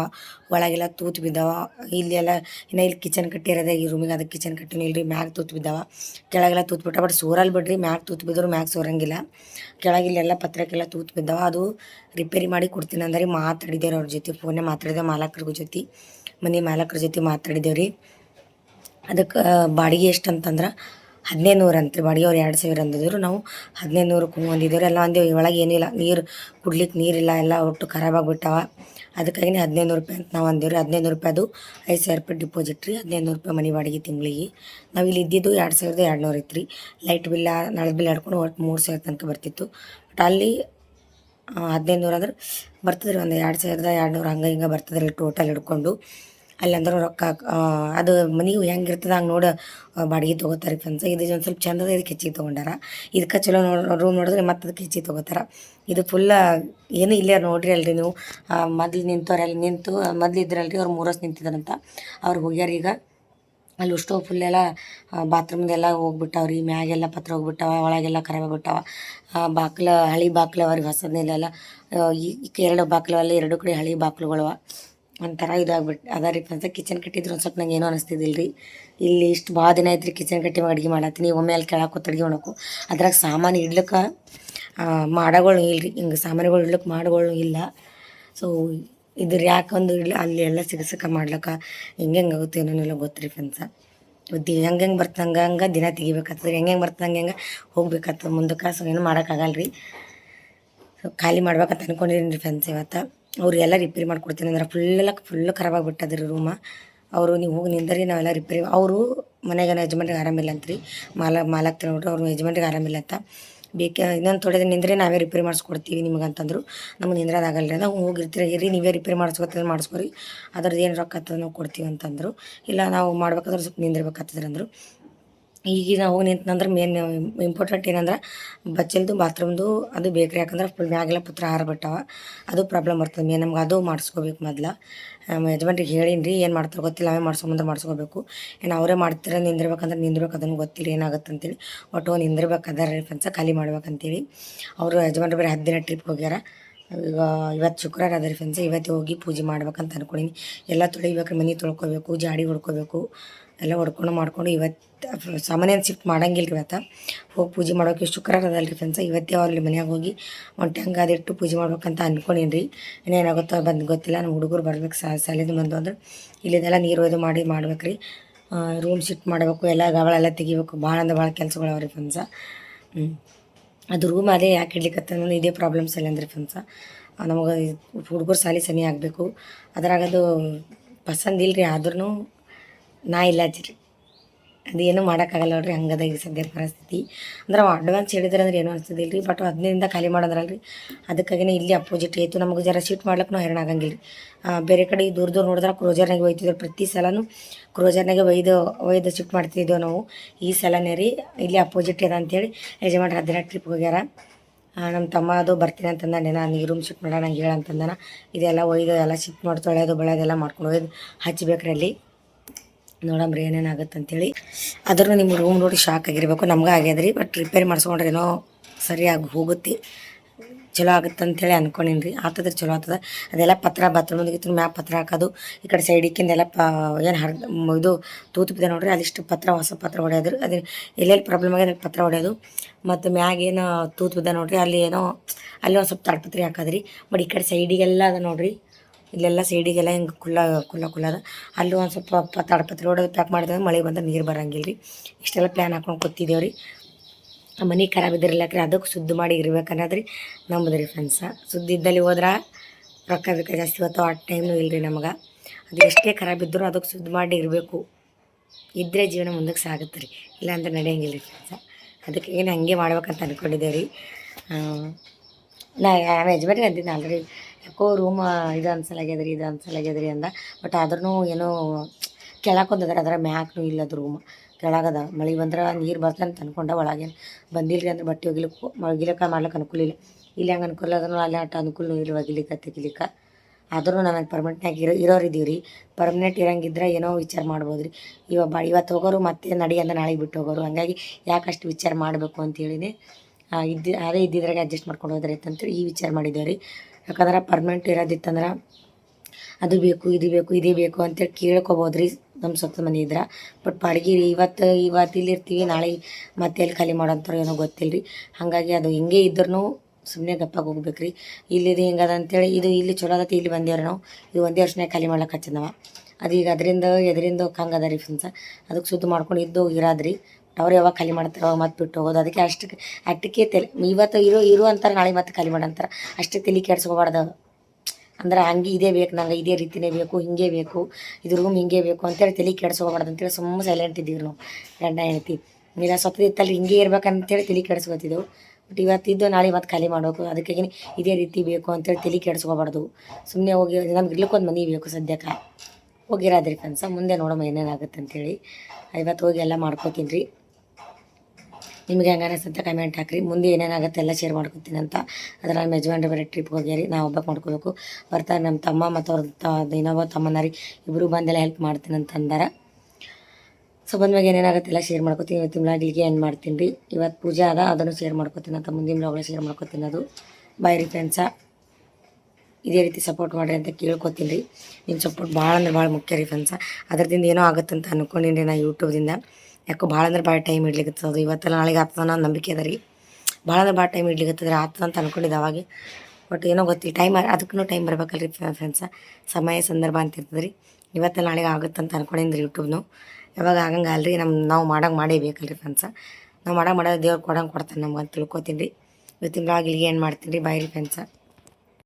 ಒಳಗೆಲ್ಲ ತೂತು ಬಿದ್ದಾವ. ಇಲ್ಲಿ ಎಲ್ಲ ಇನ್ನು ಇಲ್ಲಿ ಕಿಚನ್ ಕಟ್ಟಿರೋದೇ, ಈ ರೂಮಿಗೆ ಅದಕ್ಕೆ ಕಿಚನ್ ಕಟ್ಟಿನ ಇಲ್ರಿ, ಮ್ಯಾಗ ತೂತು ಬಿದ್ದಾವ. ಕೆಳಗೆಲ್ಲ ತೂತು ಬಿಟ್ಟ ಬಟ್ ಸೋರಲ್ಲಿ ಬಿಡ್ರಿ, ಮ್ಯಾಗ ತೂತು ಬಿದ್ದರು ಮ್ಯಾಗ ಸೋರಂಗಿಲ್ಲ. ಕೆಳಗಿಲ್ಲೆಲ್ಲ ಪತ್ರಕ್ಕೆಲ್ಲ ತೂತು ಬಿದ್ದಾವ. ಅದು ರಿಪೇರಿ ಮಾಡಿ ಕೊಡ್ತೀನಿ ಅಂದರೆ ಮಾತಾಡಿದ್ದೇವೆ ಅವ್ರ ಜೊತೆ. ಫೋನೇ ಮಾತಾಡಿದೆ ಮಾಲಕರ ಜೊತೆ. ಮನೆ ಮಾಲಕರ ಜೊತೆ ಮಾತಾಡಿದ್ದೇವೆ ರೀ ಅದಕ್ಕೆ ಬಾಡಿಗೆ ಎಷ್ಟು ಅಂತಂದ್ರೆ ಹದಿನೈದು ನೂರು ಅಂತ್ರಿ. ಬಾಡಿಗೆ ಅವ್ರು ಎರಡು ಸಾವಿರ ಅಂದಿದ್ರು. ನಾವು ಹದಿನೈದು ನೂರಕ್ಕೆ ಹೊಂದಿದ್ದೇವೆ ಎಲ್ಲ ಅಂದೇವು ಒಳಗೆ ಏನಿಲ್ಲ. ನೀರು ಕುಡ್ಲಿಕ್ಕೆ ನೀರಿಲ್ಲ, ಎಲ್ಲ ಒಟ್ಟು ಖರಾಬ್ ಆಗಿಬಿಟ್ಟವ. ಅದಕ್ಕಾಗಿನೇ ಹದಿನೈದು ನೂರು ರೂಪಾಯಿ ಅಂತ ನಾವು ಅಂದೇವ್ರಿ. ಹದಿನೈದು ನೂರು ರೂಪಾಯಿ ಅದು ಐದು ಸಾವಿರ ರೂಪಾಯಿ ಡಿಪಾಸಿಟ್ ರೀ. ಹದಿನೈದು ನೂರು ರೂಪಾಯಿ ಮನೆ ಬಾಡಿಗೆ ತಿಂಗಳಿಗೆ. ನಾವು ಇಲ್ಲಿ ಇದ್ದಿದ್ದು ಎರಡು ಸಾವಿರದ ಎರಡು ನೂರು ಇತ್ತು ರೀ ಲೈಟ್ ಬಿಲ್ಲ ನಳದ ಬಿಲ್ ಹಿಡ್ಕೊಂಡು ಒಟ್ಟು ಮೂರು ಸಾವಿರ ತನಕ ಬರ್ತಿತ್ತು. ಬಟ್ ಅಲ್ಲಿ ಹದಿನೈದು ನೂರು ಅಂದ್ರೆ ಬರ್ತದ್ರಿ. ಒಂದು ಎರಡು ಸಾವಿರದ ಎರಡು ನೂರು ಹಂಗೆ ಹಿಂಗೆ ಬರ್ತದ್ರಿ ಟೋಟಲ್ ಹಿಡ್ಕೊಂಡು. ಅಲ್ಲಿ ಅಂದ್ರೆ ರೊಕ್ಕ ಅದು ಅದು ಹೆಂಗೆ ಇರ್ತದೆ ಹಂಗೆ ನೋಡಿ ಬಾಡಿಗೆ ತೊಗೋತಾರೆ ಫ್ರೆಂಡ್ಸ್ ಇದು ಒಂದು ಸ್ವಲ್ಪ ಚಂದದ ಇದಕ್ಕೆ ಹೆಚ್ಚಿಗೆ ತೊಗೊಂಡಾರ. ಇದಕ್ಕೆ ಚಲೋ ನೋಡಿ ರೂಮ್ ನೋಡಿದ್ರೆ ಮತ್ತೆ ಅದಕ್ಕೆ ಹೆಚ್ಚಿಗೆ ತೊಗೋತಾರ. ಇದು ಫುಲ್ಲ ಏನು ಇಲ್ಲೇ ನೋಡ್ರಿ ಅಲ್ರಿ ನೀವು. ಮೊದ್ಲು ನಿಂತವ್ರೆಲ್ಲ ನಿಂತು, ಮೊದ್ಲು ಇದ್ರಲ್ರಿ ಅವ್ರು ಮೂರು ವರ್ಷ ನಿಂತಿದ್ದಾರಂತ. ಅವ್ರು ಹೋಗ್ಯಾರ ಈಗ. ಅಲ್ಲಿ ಅಷ್ಟು ಫುಲ್ಲೆಲ್ಲ ಬಾತ್ರೂಮ್ದೆಲ್ಲ ಹೋಗ್ಬಿಟ್ಟವ್ರಿ. ಮ್ಯಾಗೆಲ್ಲ ಪತ್ರ ಹೋಗ್ಬಿಟ್ಟವ, ಒಳಗೆಲ್ಲ ಖರಾಬ್ ಆಗ್ಬಿಟ್ಟವ ಬಾಕ್ಲ, ಹಳಿ ಬಾಕ್ಲು ಅವ್ರಿಗೆ ಹೊಸದನ್ನೆಲ್ಲ ಈ ಈ ಎರಡು ಬಾಕ್ಲು ಅಲ್ಲಿ ಎರಡು ಕಡೆ ಹಳಿ ಬಾಕ್ಲುಗಳವ. ಒಂಥರ ಇದಾಗ್ಬಿಟ್ಟು ಅದ ರೀ ಕಿಚನ್ ಕಟ್ಟಿದ್ರು ಒಂದು ಸ್ವಲ್ಪ ನಂಗೆ ಏನೋ ಅನಿಸ್ತಿದ್ದಿಲ್ಲ ರೀ ಇಲ್ಲಿ ಇಷ್ಟು ಭಾಳ ದಿನ ಆಯ್ತು ರೀ ಕಿಚನ್ ಕಟ್ಟಿ ಅಡುಗೆ ಮಾಡತ್ತೀನಿ, ಒಮ್ಮೆ ಅಲ್ಲಿ ಕೆಳಗೆ ಕೂತ್ ಅಡುಗೆ ಮಾಡೋಕು. ಅದ್ರಾಗ ಸಾಮಾನು ಇಡ್ಲಿಕ್ಕೆ ಮಾಡಗಳು ಇಲ್ಲ ರೀ ಹಿಂಗೆ ಸಾಮಾನುಗಳು ಇಡ್ಲಿಕ್ಕೆ ಮಾಡಗಳು ಇಲ್ಲ. ಸೊ ಇದ್ರ ಯಾಕೆ ಒಂದು ಇಡ್ಲಿ ಅಲ್ಲಿ ಎಲ್ಲ ಸಿಗಸಕ್ಕೆ ಮಾಡ್ಲಿಕ್ಕೆ ಹೆಂಗೆ ಹೆಂಗೆ ಆಗುತ್ತೆ ಏನೋನೆಲ್ಲ ಗೊತ್ತು ರೀ ಫ್ರೆಂಡ್ಸ ಬುದ್ಧಿ ಹೆಂಗೆ ಹೆಂಗೆ ಬರ್ತಂಗೆ ಹಂಗೆ ದಿನ ತೆಗಿಬೇಕಾಗ್ತದೆ. ಹೆಂಗೆ ಹೆಂಗೆ ಬರ್ತಂಗೆ ಹಂಗೆ ಹೆಂಗೆ ಹೋಗ್ಬೇಕಾಗ್ತದೆ ಮುಂದಕ್ಕೆ. ಸೊ ಏನು ಮಾಡೋಕ್ಕಾಗಲ್ಲ ರೀ ಸೊ ಖಾಲಿ ಮಾಡ್ಬೇಕಂತ ಅನ್ಕೊಂಡಿದ್ದೀನಿ ರೀ ಫ್ರೆಂಡ್ಸ್ ಇವತ್ತು. ಅವ್ರು ಎಲ್ಲ ರಿಪೇರಿ ಮಾಡ್ಕೊಡ್ತೀನಿ. ಅಂದ್ರೆ ಫುಲ್ಲೆಲ್ಲ ಫುಲ್ ಖರಾಬ್ ಆಗಿಬಿಟ್ಟದ್ರಿ ರೂಮ ಅವರು ನೀವು ಹೋಗಿ ನಿಂದರಿ ನಾವೆಲ್ಲ ರಿಪೇರಿ ಅವರು ಮನೆಗೆ ಯಜಮಾನ್ರಿಗೆ ಆರಾಮಿಲ್ಲ ಅಂತ್ರಿ ಮಾಲ ಮಾಲಕ್ ನೋಡ್ರಿ, ಅವ್ರ ಯಜಮಾನ್ರಿಗೆ ಆರಾಮಿಲ್ಲ ಅಂತ ಬೇಕೆ, ಇನ್ನೊಂದು ಥೋಡೆ ದಿನ ನಿಂದ್ರೆ ನಾವೇ ರಿಪೇರಿ ಮಾಡಿಸ್ಕೊಡ್ತೀವಿ ನಿಮ್ಗೆ ಅಂತಂದ್ರು ನಮಗೆ ನಿಂದ್ರದಾಗಲ್ಲ ನಾವು ಹೋಗಿರ್ತೀರಿ ಇರಿ ನೀವೇ ರಿಪೇರಿ ಮಾಡಿಸ್ಕೊತೀವಿ ಮಾಡಿಸ್ಕೊರಿ. ಅದ್ರದ್ದು ಏನು ರೊಕ್ಕ ಆಗ್ತದೆ ನಾವು ಕೊಡ್ತೀವಿ ಅಂತಂದರು ಇಲ್ಲ, ನಾವು ಮಾಡ್ಬೇಕಾದ್ರೆ ಸ್ವಲ್ಪ ನಿಂದಿರ್ಬೇಕಾಗ್ತದ್ರಿ ಅಂದರು ಈಗ ನಾವು ಹೋಗಿ ನಿಂತಂದ್ರೆ ಮೇನ್ ಇಂಪಾರ್ಟೆಂಟ್ ಏನಂದ್ರೆ ಬಚ್ಚಲ್ದು ಬಾತ್ರೂಮ್ದು ಅದು ಬೇಕ್ರಿ. ಯಾಕಂದ್ರೆ ಫುಲ್ ಮ್ಯಾಗೆಲ್ಲ ಪುತ್ರ ಹಾರ ಬಿಟ್ಟಾವ. ಅದು ಪ್ರಾಬ್ಲಮ್ ಬರ್ತದೆ ಮೇನ್ ನಮ್ಗೆ. ಅದು ಮಾಡಿಸ್ಕೋಬೇಕು ಮೊದ್ಲು. ಯಜಮಾನ್ರಿಗೆ ಹೇಳೀನಿ ರೀ ಏನು ಮಾಡ್ತಾರೆ ಗೊತ್ತಿಲ್ಲ, ಅವೇ ಮಾಡ್ಸ್ಕೊಂಬಂದ್ರೆ ಮಾಡಿಸ್ಕೋಬೇಕು. ಏನು ಅವರೇ ಮಾಡ್ತಾರೆ, ನಿಂದಿರ್ಬೇಕಂದ್ರೆ ನಿಂದಿರ್ಬೇಕು, ಅದನ್ನು ಗೊತ್ತಿಲ್ಲ ಏನಾಗುತ್ತೆ ಅಂತೇಳಿ ಒಟ್ಟು ನಿಂದಿರ್ಬೇಕು, ಅದಾರ ಫ್ರೆಂಡ್ಸ ಖಾಲಿ ಮಾಡ್ಬೇಕಂತೇಳಿ. ಅವರು ಯಜಮಾನ್ರು ಬೇರೆ ಹತ್ತು ದಿನ ಟ್ರಿಪ್ ಹೋಗ್ಯಾರ. ಈಗ ಇವತ್ತು ಶುಕ್ರವಾರ ಅದ ಫ್ರೆಂಡ್ಸ್ ಇವತ್ತು ಹೋಗಿ ಪೂಜೆ ಮಾಡ್ಬೇಕಂತ ಅನ್ಕೊಂಡೀನಿ. ಎಲ್ಲ ತೊಳಿಬೇಕು ಮನೆ ತೊಳ್ಕೊಬೇಕು, ಜಾಡಿ ಹೊಡ್ಕೋಬೇಕು ಎಲ್ಲ ಹೊಡ್ಕೊಂಡು ಮಾಡ್ಕೊಂಡು ಇವತ್ತು ಸಾಮಾನ್ಯ ಶಿಫ್ಟ್ ಮಾಡಂಗಿಲ್ಲ ರೀ ಇವತ್ತು. ಹೋಗಿ ಪೂಜೆ ಮಾಡೋಕೆ ಶುಕ್ರವಾರ ಅದಲ್ಲ ರೀ ಫ್ರೆಂಡ್ಸ ಇವತ್ತೇ ಅಲ್ಲಿ ಮನೆಯಾಗ ಹೋಗಿ ಒಂದು ಟಂಗ ಅದಿಟ್ಟು ಪೂಜೆ ಮಾಡ್ಬೇಕಂತ ಅನ್ಕೊಂಡೀನಿ ರೀ. ಇನ್ನೇನಾಗುತ್ತೋ ಬಂದು ಗೊತ್ತಿಲ್ಲ. ನಮ್ಮ ಹುಡುಗರು ಬರ್ಬೇಕು ಸಾಲಿದ ಬಂದು ಅಂದ್ರೆ. ಇಲ್ಲಿದೆಲ್ಲ ನೀರು ಒಯ್ದು ಮಾಡಿ ಮಾಡ್ಬೇಕು ರೀ. ರೂಮ್ ಶಿಫ್ಟ್ ಮಾಡಬೇಕು. ಎಲ್ಲ ಗವಳೆಲ್ಲ ತೆಗಿಬೇಕು. ಭಾಳ ಅಂದ್ರೆ ಭಾಳ ಕೆಲಸಗಳು ಅವ್ರಿ ಫ್ರೆಂಡ್ಸ ಹ್ಞೂ ಅದು ರೂಮ್ ಅದೇ ಯಾಕೆ ಇಡ್ಲಿಕ್ಕೆ ಇದೇ ಪ್ರಾಬ್ಲಮ್ಸ್ ಎಲ್ಲ ಅಂದ್ರೆ ಫ್ರೆಂಡ್ಸ ನಮಗೆ ಹುಡುಗರು ಸಾಲಿ ಸನಿ ಆಗಬೇಕು. ಅದರಾಗದು ಪಸಂದಿಲ್ಲ ಪಸಂದ್ ಇಲ್ಲ ರೀ ಆದ್ರೂ ನಾ ಇಲ್ಲ ರೀ. ಅದೇನು ಮಾಡೋಕ್ಕಾಗಲ್ಲ ನೋಡ್ರಿ, ಹಂಗದ ಈಗ ಸದ್ಯದ ಪರಿಸ್ಥಿತಿ. ಅಂದ್ರೆ ಅಡ್ವಾನ್ಸ್ ಹೇಳಿದ್ರೆ ಅಂದ್ರೆ ಏನೂ ಅನ್ಸೋದಿಲ್ಲ ರೀ ಬಟ್ ಹದಿನೈದಿಂದ ಖಾಲಿ ಮಾಡೋದ್ರಲ್ಲ ರೀ ಅದಕ್ಕಾಗಿನೇ ಇಲ್ಲಿ ಅಪೋಸಿಟ್ ಆಯಿತು. ನಮಗೆ ಜರ ಶೀಟ್ ಮಾಡ್ಲಿಕ್ಕೂ ಹೈರಾಣ ಆಗಂಗಿಲ್ಲ ರೀ ಬೇರೆ ಕಡೆ ದೂರ ದೂರ ನೋಡಿದ್ರೆ ಕ್ರೋಜರ್ನಾಗೆ ಒಯ್ತಿದ್ರು ಪ್ರತಿ ಸಲನೂ ಕ್ರೋಜರ್ನಾಗೆ ಒಯ್ದು ಒಯ್ದು ಶಿಫ್ಟ್ ಮಾಡ್ತಿದ್ದೆವು ನಾವು. ಈ ಸಲನೇ ರೀ, ಇಲ್ಲಿ ಅಪೋಸಿಟ್ ಇದೆ ಅಂತೇಳಿ ಯಜಮಾನ್ರು ಹದಿನೆಂಟು ಟ್ರಿಪ್ ಹೋಗ್ಯಾರ. ನಮ್ಮ ತಮ್ಮ ಅದು ಬರ್ತೀನಿ ಅಂತಂದಾನೆ. ನಾನು ಈ ರೂಮ್ ಶಿಫ್ಟ್ ಮಾಡೋಣ, ನಂಗೆ ಹೇಳಂತಂದಾನ ಇದೆಲ್ಲ ಒಯ್ದು ಎಲ್ಲ ಶಿಫ್ಟ್ ಮಾಡಿ ತೊಳೆಯೋದು ಬೆಳೆಯೋದೆಲ್ಲ ಮಾಡ್ಕೊಂಡು ಒಯ್ದು ಹಚ್ಬೇಕ್ರಿ ಅಲ್ಲಿ. ನೋಡಮ್ರಿ ಏನೇನಾಗುತ್ತೆ ಅಂತೇಳಿ. ಆದ್ರೂ ನಿಮ್ಮ ರೂಮ್ ನೋಡಿ ಶಾಕ್ ಆಗಿರಬೇಕು. ನಮ್ಗೆ ಆಗ್ಯದ್ರಿ ಬಟ್ ರಿಪೇರಿ ಮಾಡಿಸ್ಕೊಂಡ್ರೆ ಏನೋ ಸರಿಯಾಗಿ ಹೋಗುತ್ತೆ. ಚಲೋ ಆಗುತ್ತೆ ಅಂತೇಳಿ ಅನ್ಕೊಂಡಿನ್ರಿ. ರೀ ಆತದ್ರೆ ಚಲೋ ಆಗ್ತದೆ ಅದೆಲ್ಲ ಪತ್ರ ಬಾತ್ರೂಮ್ ಗಿತ್ರ ಮ್ಯಾಪ್ ಪತ್ರ ಹಾಕೋದು. ಈ ಕಡೆ ಸೈಡಿಕ್ಕಿಂದೆಲ್ಲ ಪ, ಏನು ಹರ್ ಇದು ತೂತು ಬಿದ್ದೆ ನೋಡ್ರಿ ಅಲ್ಲಿಷ್ಟು ಪತ್ರ, ಹೊಸ ಪತ್ರ ಹೊಡೆಯೋದು ಅದು ಎಲ್ಲೆಲ್ಲಿ ಪ್ರಾಬ್ಲಮ್ ಆಗಿದೆ ಪತ್ರ ಹೊಡೆಯೋದು. ಮತ್ತು ಮ್ಯಾಗ ಏನು ತೂತು ಬಿದ್ದ ನೋಡ್ರಿ, ಅಲ್ಲಿ ಏನೋ, ಅಲ್ಲಿ ಒಂದು ಸ್ವಲ್ಪ ತಾಡ್ಪತ್ರಿ ಹಾಕೋದ್ರಿ. ಬಟ್ ಈ ಕಡೆ ಸೈಡಿಗೆಲ್ಲ ಅದ ನೋಡ್ರಿ. ಇಲ್ಲೆಲ್ಲ ಸೈಡಿಗೆಲ್ಲ ಹಿಂಗೆ ಕುಲ್ಲ ಕುಲ್ಲ ಕುಲ್ಲದ ಅಲ್ಲೂ ಒಂದು ಸ್ವಲ್ಪ ತಾಡ್ಪತ್ರಿ ಹೊಡೆದು ಪ್ಯಾಕ್ ಮಾಡಿದ್ರೆ ಮಳೆ ಬಂದ್ರೆ ನೀರು ಬರಂಗಿಲ್ಲ ರೀ. ಇಷ್ಟೆಲ್ಲ ಪ್ಲ್ಯಾನ್ ಹಾಕೊಂಡು ಕೂತಿದ್ದೇವೆ ರೀ ಮನೆ ಖರಾಬ್ ಇದ್ದಿರಲ್ಲ ರೀ, ಅದಕ್ಕೆ ಶುದ್ಧ ಮಾಡಿ ಇರ್ಬೇಕು ರೀ ನಂಬುದು ರೀ ಫ್ರೆಂಡ್ಸ ಸುದ್ದಿ ಇದ್ದಲ್ಲಿ ಹೋದ್ರೆ ರೊಕ್ಕ ಬೇಕಾ ಜಾಸ್ತಿ ಇವತ್ತು ಆ ಇಲ್ಲ ರೀ ನಮಗೆ. ಅದು ಎಷ್ಟೇ ಖರಾಬ್ ಇದ್ದರೂ ಅದಕ್ಕೆ ಶುದ್ಧ ಮಾಡಿ ಇರಬೇಕು. ಇದ್ದರೆ ಜೀವನ ಮುಂದಕ್ಕೆ ಸಾಗುತ್ತೆ ರೀ. ಇಲ್ಲಾಂದ್ರೆ ನಡೆಯಂಗಿಲ್ಲ ರೀ ಫ್ರೆಂಡ್ಸ ಅದಕ್ಕೆ ಏನು ಹಂಗೆ ಮಾಡ್ಬೇಕಂತ ಅಂದ್ಕೊಂಡಿದ್ದೇವೆ ರೀ ನಾ ಯಜಮಾನ್ರಿ ಅಂದಿದ್ದೆ ಆಲ್ರೆಡಿ ಯಾಕೋ ರೂಮ್ ಇದು ಅನ್ಸಲಾಗ್ಯದ್ರಿ ಇದು ಅನ್ಸಲಾಗ್ಯದ್ರಿ ಅಂದ. ಬಟ್ ಆದ್ರೂ ಏನೋ ಕೆಳಕೊಂದದ್ರ ಅದರ ಮ್ಯಾಕ್ನು ಇಲ್ಲ ಅದು ರೂಮ್ ಕೆಳಗದ. ಮಳೆ ಬಂದ್ರೆ ನೀರು ಬರ್ತದೆ ಅಂತ ಅನ್ಕೊಂಡ ಒಳಗೇನು. ಬಂದಿಲ್ರಿ ಅಂದ್ರೆ ಬಟ್ಟೆ ಒಗಿಲಿಕ್ಕೆ ಒಗಿಲಿಕ್ಕೆ ಮಾಡ್ಲಿಕ್ಕೆ ಅನುಕೂಲ ಇಲ್ಲ. ಇಲ್ಲಿ ಹಂಗೆ ಅನುಕೂಲ ಅದನ್ನು ಅಲ್ಲಿ ಅಷ್ಟು ಅನುಕೂಲ ಇಲ್ಲ, ಒಗಿಲಿಕ್ಕೆ, ತೆಗಿಲಿಕ್ಕೆ. ಆದ್ರೂ ನಾವೇನು ಪರ್ಮನೆಂಟ್ನಾಗ ಇರೋ, ಇರೋರು ಇದೀವಿ ರೀ ಪರ್ಮನೆಂಟ್ ಇರಂಗಿದ್ರೆ ಏನೋ ವಿಚಾರ ಮಾಡ್ಬೋದು ರೀ ಇವಾಗ ಬಾ ಇವತ್ತು ಹೋಗೋರು ಮತ್ತೆ ನಡಿ ಅಂತ ನಾಳೆಗೆ ಬಿಟ್ಟು ಹೋಗೋರು. ಹಂಗಾಗಿ ಯಾಕೆ ಅಷ್ಟು ವಿಚಾರ ಮಾಡಬೇಕು ಅಂತೇಳಿನೇ ಇದ್ದು, ಅದೇ ಇದ್ದಿದ್ರಾಗೆ ಅಡ್ಜಸ್ಟ್ ಮಾಡ್ಕೊಂಡು ಹೋದ್ರೆ ಅಂತೇಳಿ ಈ ವಿಚಾರ ಮಾಡಿದ್ದೇವೆ ರೀ ಯಾಕಂದ್ರೆ ಪರ್ಮನೆಂಟ್ ಇರೋದಿತ್ತಂದ್ರೆ ಅದು ಬೇಕು, ಇದು ಬೇಕು, ಇದೇ ಬೇಕು ಅಂತೇಳಿ ಕೇಳ್ಕೊಬೋದು ರೀ ನಮ್ಮ ಸ್ವಂತ ಮನೆ ಇದ್ರೆ. ಬಟ್ ಬಾಡಿಗೆ ರೀ ಇವತ್ತು ಇವತ್ತು ಇಲ್ಲಿ ಇರ್ತೀವಿ ನಾಳೆ ಮತ್ತೆ ಎಲ್ಲಿ ಖಾಲಿ ಮಾಡೋಂಥವ್ರು ಏನೋ ಗೊತ್ತಿಲ್ಲ ರೀ ಹಾಗಾಗಿ ಅದು ಹಿಂಗೆ ಇದ್ರೂ ಸುಮ್ಮನೆ ಗಪ್ಪಾಗಿ ಹೋಗ್ಬೇಕು ರೀ ಇಲ್ಲಿದು ಹಿಂಗದ ಅಂತೇಳಿ, ಇದು ಇಲ್ಲಿ ಚಲೋ ಅದಕ್ಕೆ ಇಲ್ಲಿ ಬಂದೇವ್ರಿ ನಾವು. ಇದು ಒಂದೇ ವರ್ಷನೇ ಖಾಲಿ ಮಾಡ್ಲಕ್ಕೆ ಅದು ಈಗ ಅದರಿಂದ ಎದರಿಂದ ಹಂಗದ ರೀ ಫ್ರೆಂಡ್ಸ ಅದಕ್ಕೆ ಶುದ್ಧ ಮಾಡ್ಕೊಂಡು ಇದ್ದು ಇರೋದ್ರಿ. ಅವ್ರು ಯಾವಾಗ ಖಾಲಿ ಮಾಡ್ತಾರೆ ಅವಾಗ ಮತ್ತೆ ಬಿಟ್ಟು ಹೋಗೋದು. ಅದಕ್ಕೆ ಅಷ್ಟಕ್ಕೆ ಅಟ್ಟಕ್ಕೆ ತಲೆ ಇವತ್ತು ಇರೋ, ಇರು ಅಂತಾರೆ, ನಾಳೆ ಮತ್ತೆ ಖಾಲಿ ಮಾಡಂತಾರೆ ಅಷ್ಟೇ ತಲೆ ಕೆಡ್ಸ್ಕೊಬಾರ್ದು ಅಂದ್ರೆ ಹಂಗೆ ಇದೇ ಬೇಕು, ನಂಗೆ ಇದೇ ರೀತಿನೇ ಬೇಕು, ಹಿಂಗೆ ಬೇಕು ಇದು ರೂಮ್ ಹಿಂಗೆ ಬೇಕು ಅಂತೇಳಿ ತಲೆ ಕೆಡ್ಸ್ಕೊಬಾರ್ದು ಅಂತೇಳಿ ಸುಮ್ಮ ಸೈಲೆಂಟ್ ಇದ್ದೀವಿ ನಾವು, ಗಂಡ ಹೆಂಡತಿ. ಇಲ್ಲ ಸ್ವಪ್ನ ಇತ್ತಲ್ಲಿ, ಹಿಂಗೆ ಇರ್ಬೇಕಂತೇಳಿ ತಲೆ ಕೆಡ್ಸ್ಕೊತಿದ್ದೆವು. ಬಟ್ ಇವತ್ತಿದ್ದು ನಾಳೆ ಮತ್ತೆ ಖಾಲಿ ಮಾಡಬೇಕು. ಅದಕ್ಕಾಗಿ ಇದೇ ರೀತಿ ಬೇಕು ಅಂತೇಳಿ ತಲೆ ಕೆಡ್ಸ್ಕೊಬಾರ್ದು. ಸುಮ್ಮನೆ ಹೋಗಿ ನಮ್ಗೆ ಇರ್ಲಿಕ್ಕೊಂದು ಮನೆ ಬೇಕು ಸದ್ಯಕ್ಕೆ. ಹೋಗಿರೋದ್ರಿ ಕನ್ಸ ಮುಂದೆ ನೋಡೋಮ್ಮ ಏನೇನಾಗುತ್ತೆ ಅಂತೇಳಿ. ಇವತ್ತು ಹೋಗಿ ಎಲ್ಲ ಮಾಡ್ಕೋತೀನಿ ರೀ. ನಿಮಗೆ ಹೆಂಗೆ ಅನಿಸುತ್ತೆ ಕಮೆಂಟ್ ಹಾಕ್ರಿ. ಮುಂದೆ ಏನೇನಾಗುತ್ತೆ ಎಲ್ಲ ಶೇರ್ ಮಾಡ್ಕೊತೀನಿ ಅಂತ. ಅದ್ರ ನಮ್ಮ ಯಜಮಾನ್ರು ಬೇರೆ ಟ್ರಿಪ್ಗೆ ಹೋಗ್ಯಾರಿ. ನಾವು ಒಬ್ಬಕ್ಕೆ ಮಾಡ್ಕೋಬೇಕು. ಬರ್ತಾರೆ ನಮ್ಮ ತಮ್ಮ ಮತ್ತು ಅವ್ರ ತ ಇನ್ನೊಬ್ಬ ತಮ್ಮನಾರಿ ಇಬ್ಬರು ಬಂದೆಲ್ಲ ಹೆಲ್ಪ್ ಮಾಡ್ತೀನಿ ಅಂತ ಅಂದಾರ. ಸೊ ಬಂದ್ಮ್ಯಾಗ ಏನೇನಾಗುತ್ತೆ ಎಲ್ಲ ಶೇರ್ ಮಾಡ್ಕೋತೀನಿ. ಇವತ್ತಿನ ಏನು ಮಾಡ್ತೀನಿ ರೀ. ಇವತ್ತು ಪೂಜೆ ಅದ, ಅದನ್ನು ಶೇರ್ ಮಾಡ್ಕೋತೀನಿ ಅಂತ. ಮುಂದಿನ ಬ್ಲಾಗ್ಗಳು ಶೇರ್ ಮಾಡ್ಕೊತೀನಿ ಅದು. ಬಾಯ್ ರೀ ಫ್ರೆಂಡ್ಸ ಇದೇ ರೀತಿ ಸಪೋರ್ಟ್ ಮಾಡಿರಿ ಅಂತ ಕೇಳ್ಕೊತೀನಿ ರೀ. ನಿಮ್ಮ ಸಪೋರ್ಟ್ ಭಾಳ ಅಂದ್ರೆ ಭಾಳ ಮುಖ್ಯ ರೀ ಫ್ರೆಂಡ್ಸ ಅದರದಿಂದ ಏನೋ ಆಗುತ್ತಂತ ಅನ್ಕೊಂಡಿನಿ ನಾನು ನಾ ಯೂಟ್ಯೂಬ್ದಿಂದ ಯಾಕೋ ಭಾಳ ಅಂದ್ರೆ ಭಾಳ ಟೈಮ್ ಇಡ್ಲಿಕ್ಕೆ ಇವತ್ತೆಲ್ಲ ನಾಳೆಗೆ ಆಗ್ತದ ಅನ್ನೋ ನಂಬಿಕೆ ಅದ ರೀ. ಭಾಳ ಅಂದ್ರೆ ಭಾಳ ಟೈಮ್ ಇಡ್ಲಿಕ್ಕೆ ಆಗ್ತದ ಅಂತ ಅಂದ್ಕೊಂಡಿದ್ದೆ ಅವಾಗ. ಬಟ್ ಏನೋ ಗೊತ್ತಿಲ್ಲ ಟೈಮ್ ಅದಕ್ಕೂ ಟೈಮ್ ಬರ್ಬೇಕಲ್ರಿ ಫ್ರೆಂಡ್ಸ ಸಮಯ, ಸಂದರ್ಭ ಅಂತ ಇರ್ತದೆ ರೀ. ಇವತ್ತು ನಾಳೆಗೆ ಆಗುತ್ತಂತ ರೀ ಯೂಟ್ಯೂಬ್ನು ಯಾವಾಗ ಆಗಂಗೆ ರೀ ನಮ್ಮ ನಾವು ಮಾಡಂಗೆ ರೀ ಫ್ರೆಂಡ್ಸ ನಾವು ಮಾಡಂಗೆ ಮಾಡೋದು ದೇವ್ರು ಕೊಡಂಗೆ ಕೊಡ್ತಾನೆ ನಮ್ಗೆ ಅಂತ ತಿಳ್ಕೊತೀನಿ ರೀ ಇವತ್ತಿನ ಬ್ಲಾಗ್ ಏನು ಮಾಡ್ತೀನಿ ರೀ ಬಾಯಿ ರೀ ಫ್ರೆಂಡ್ಸ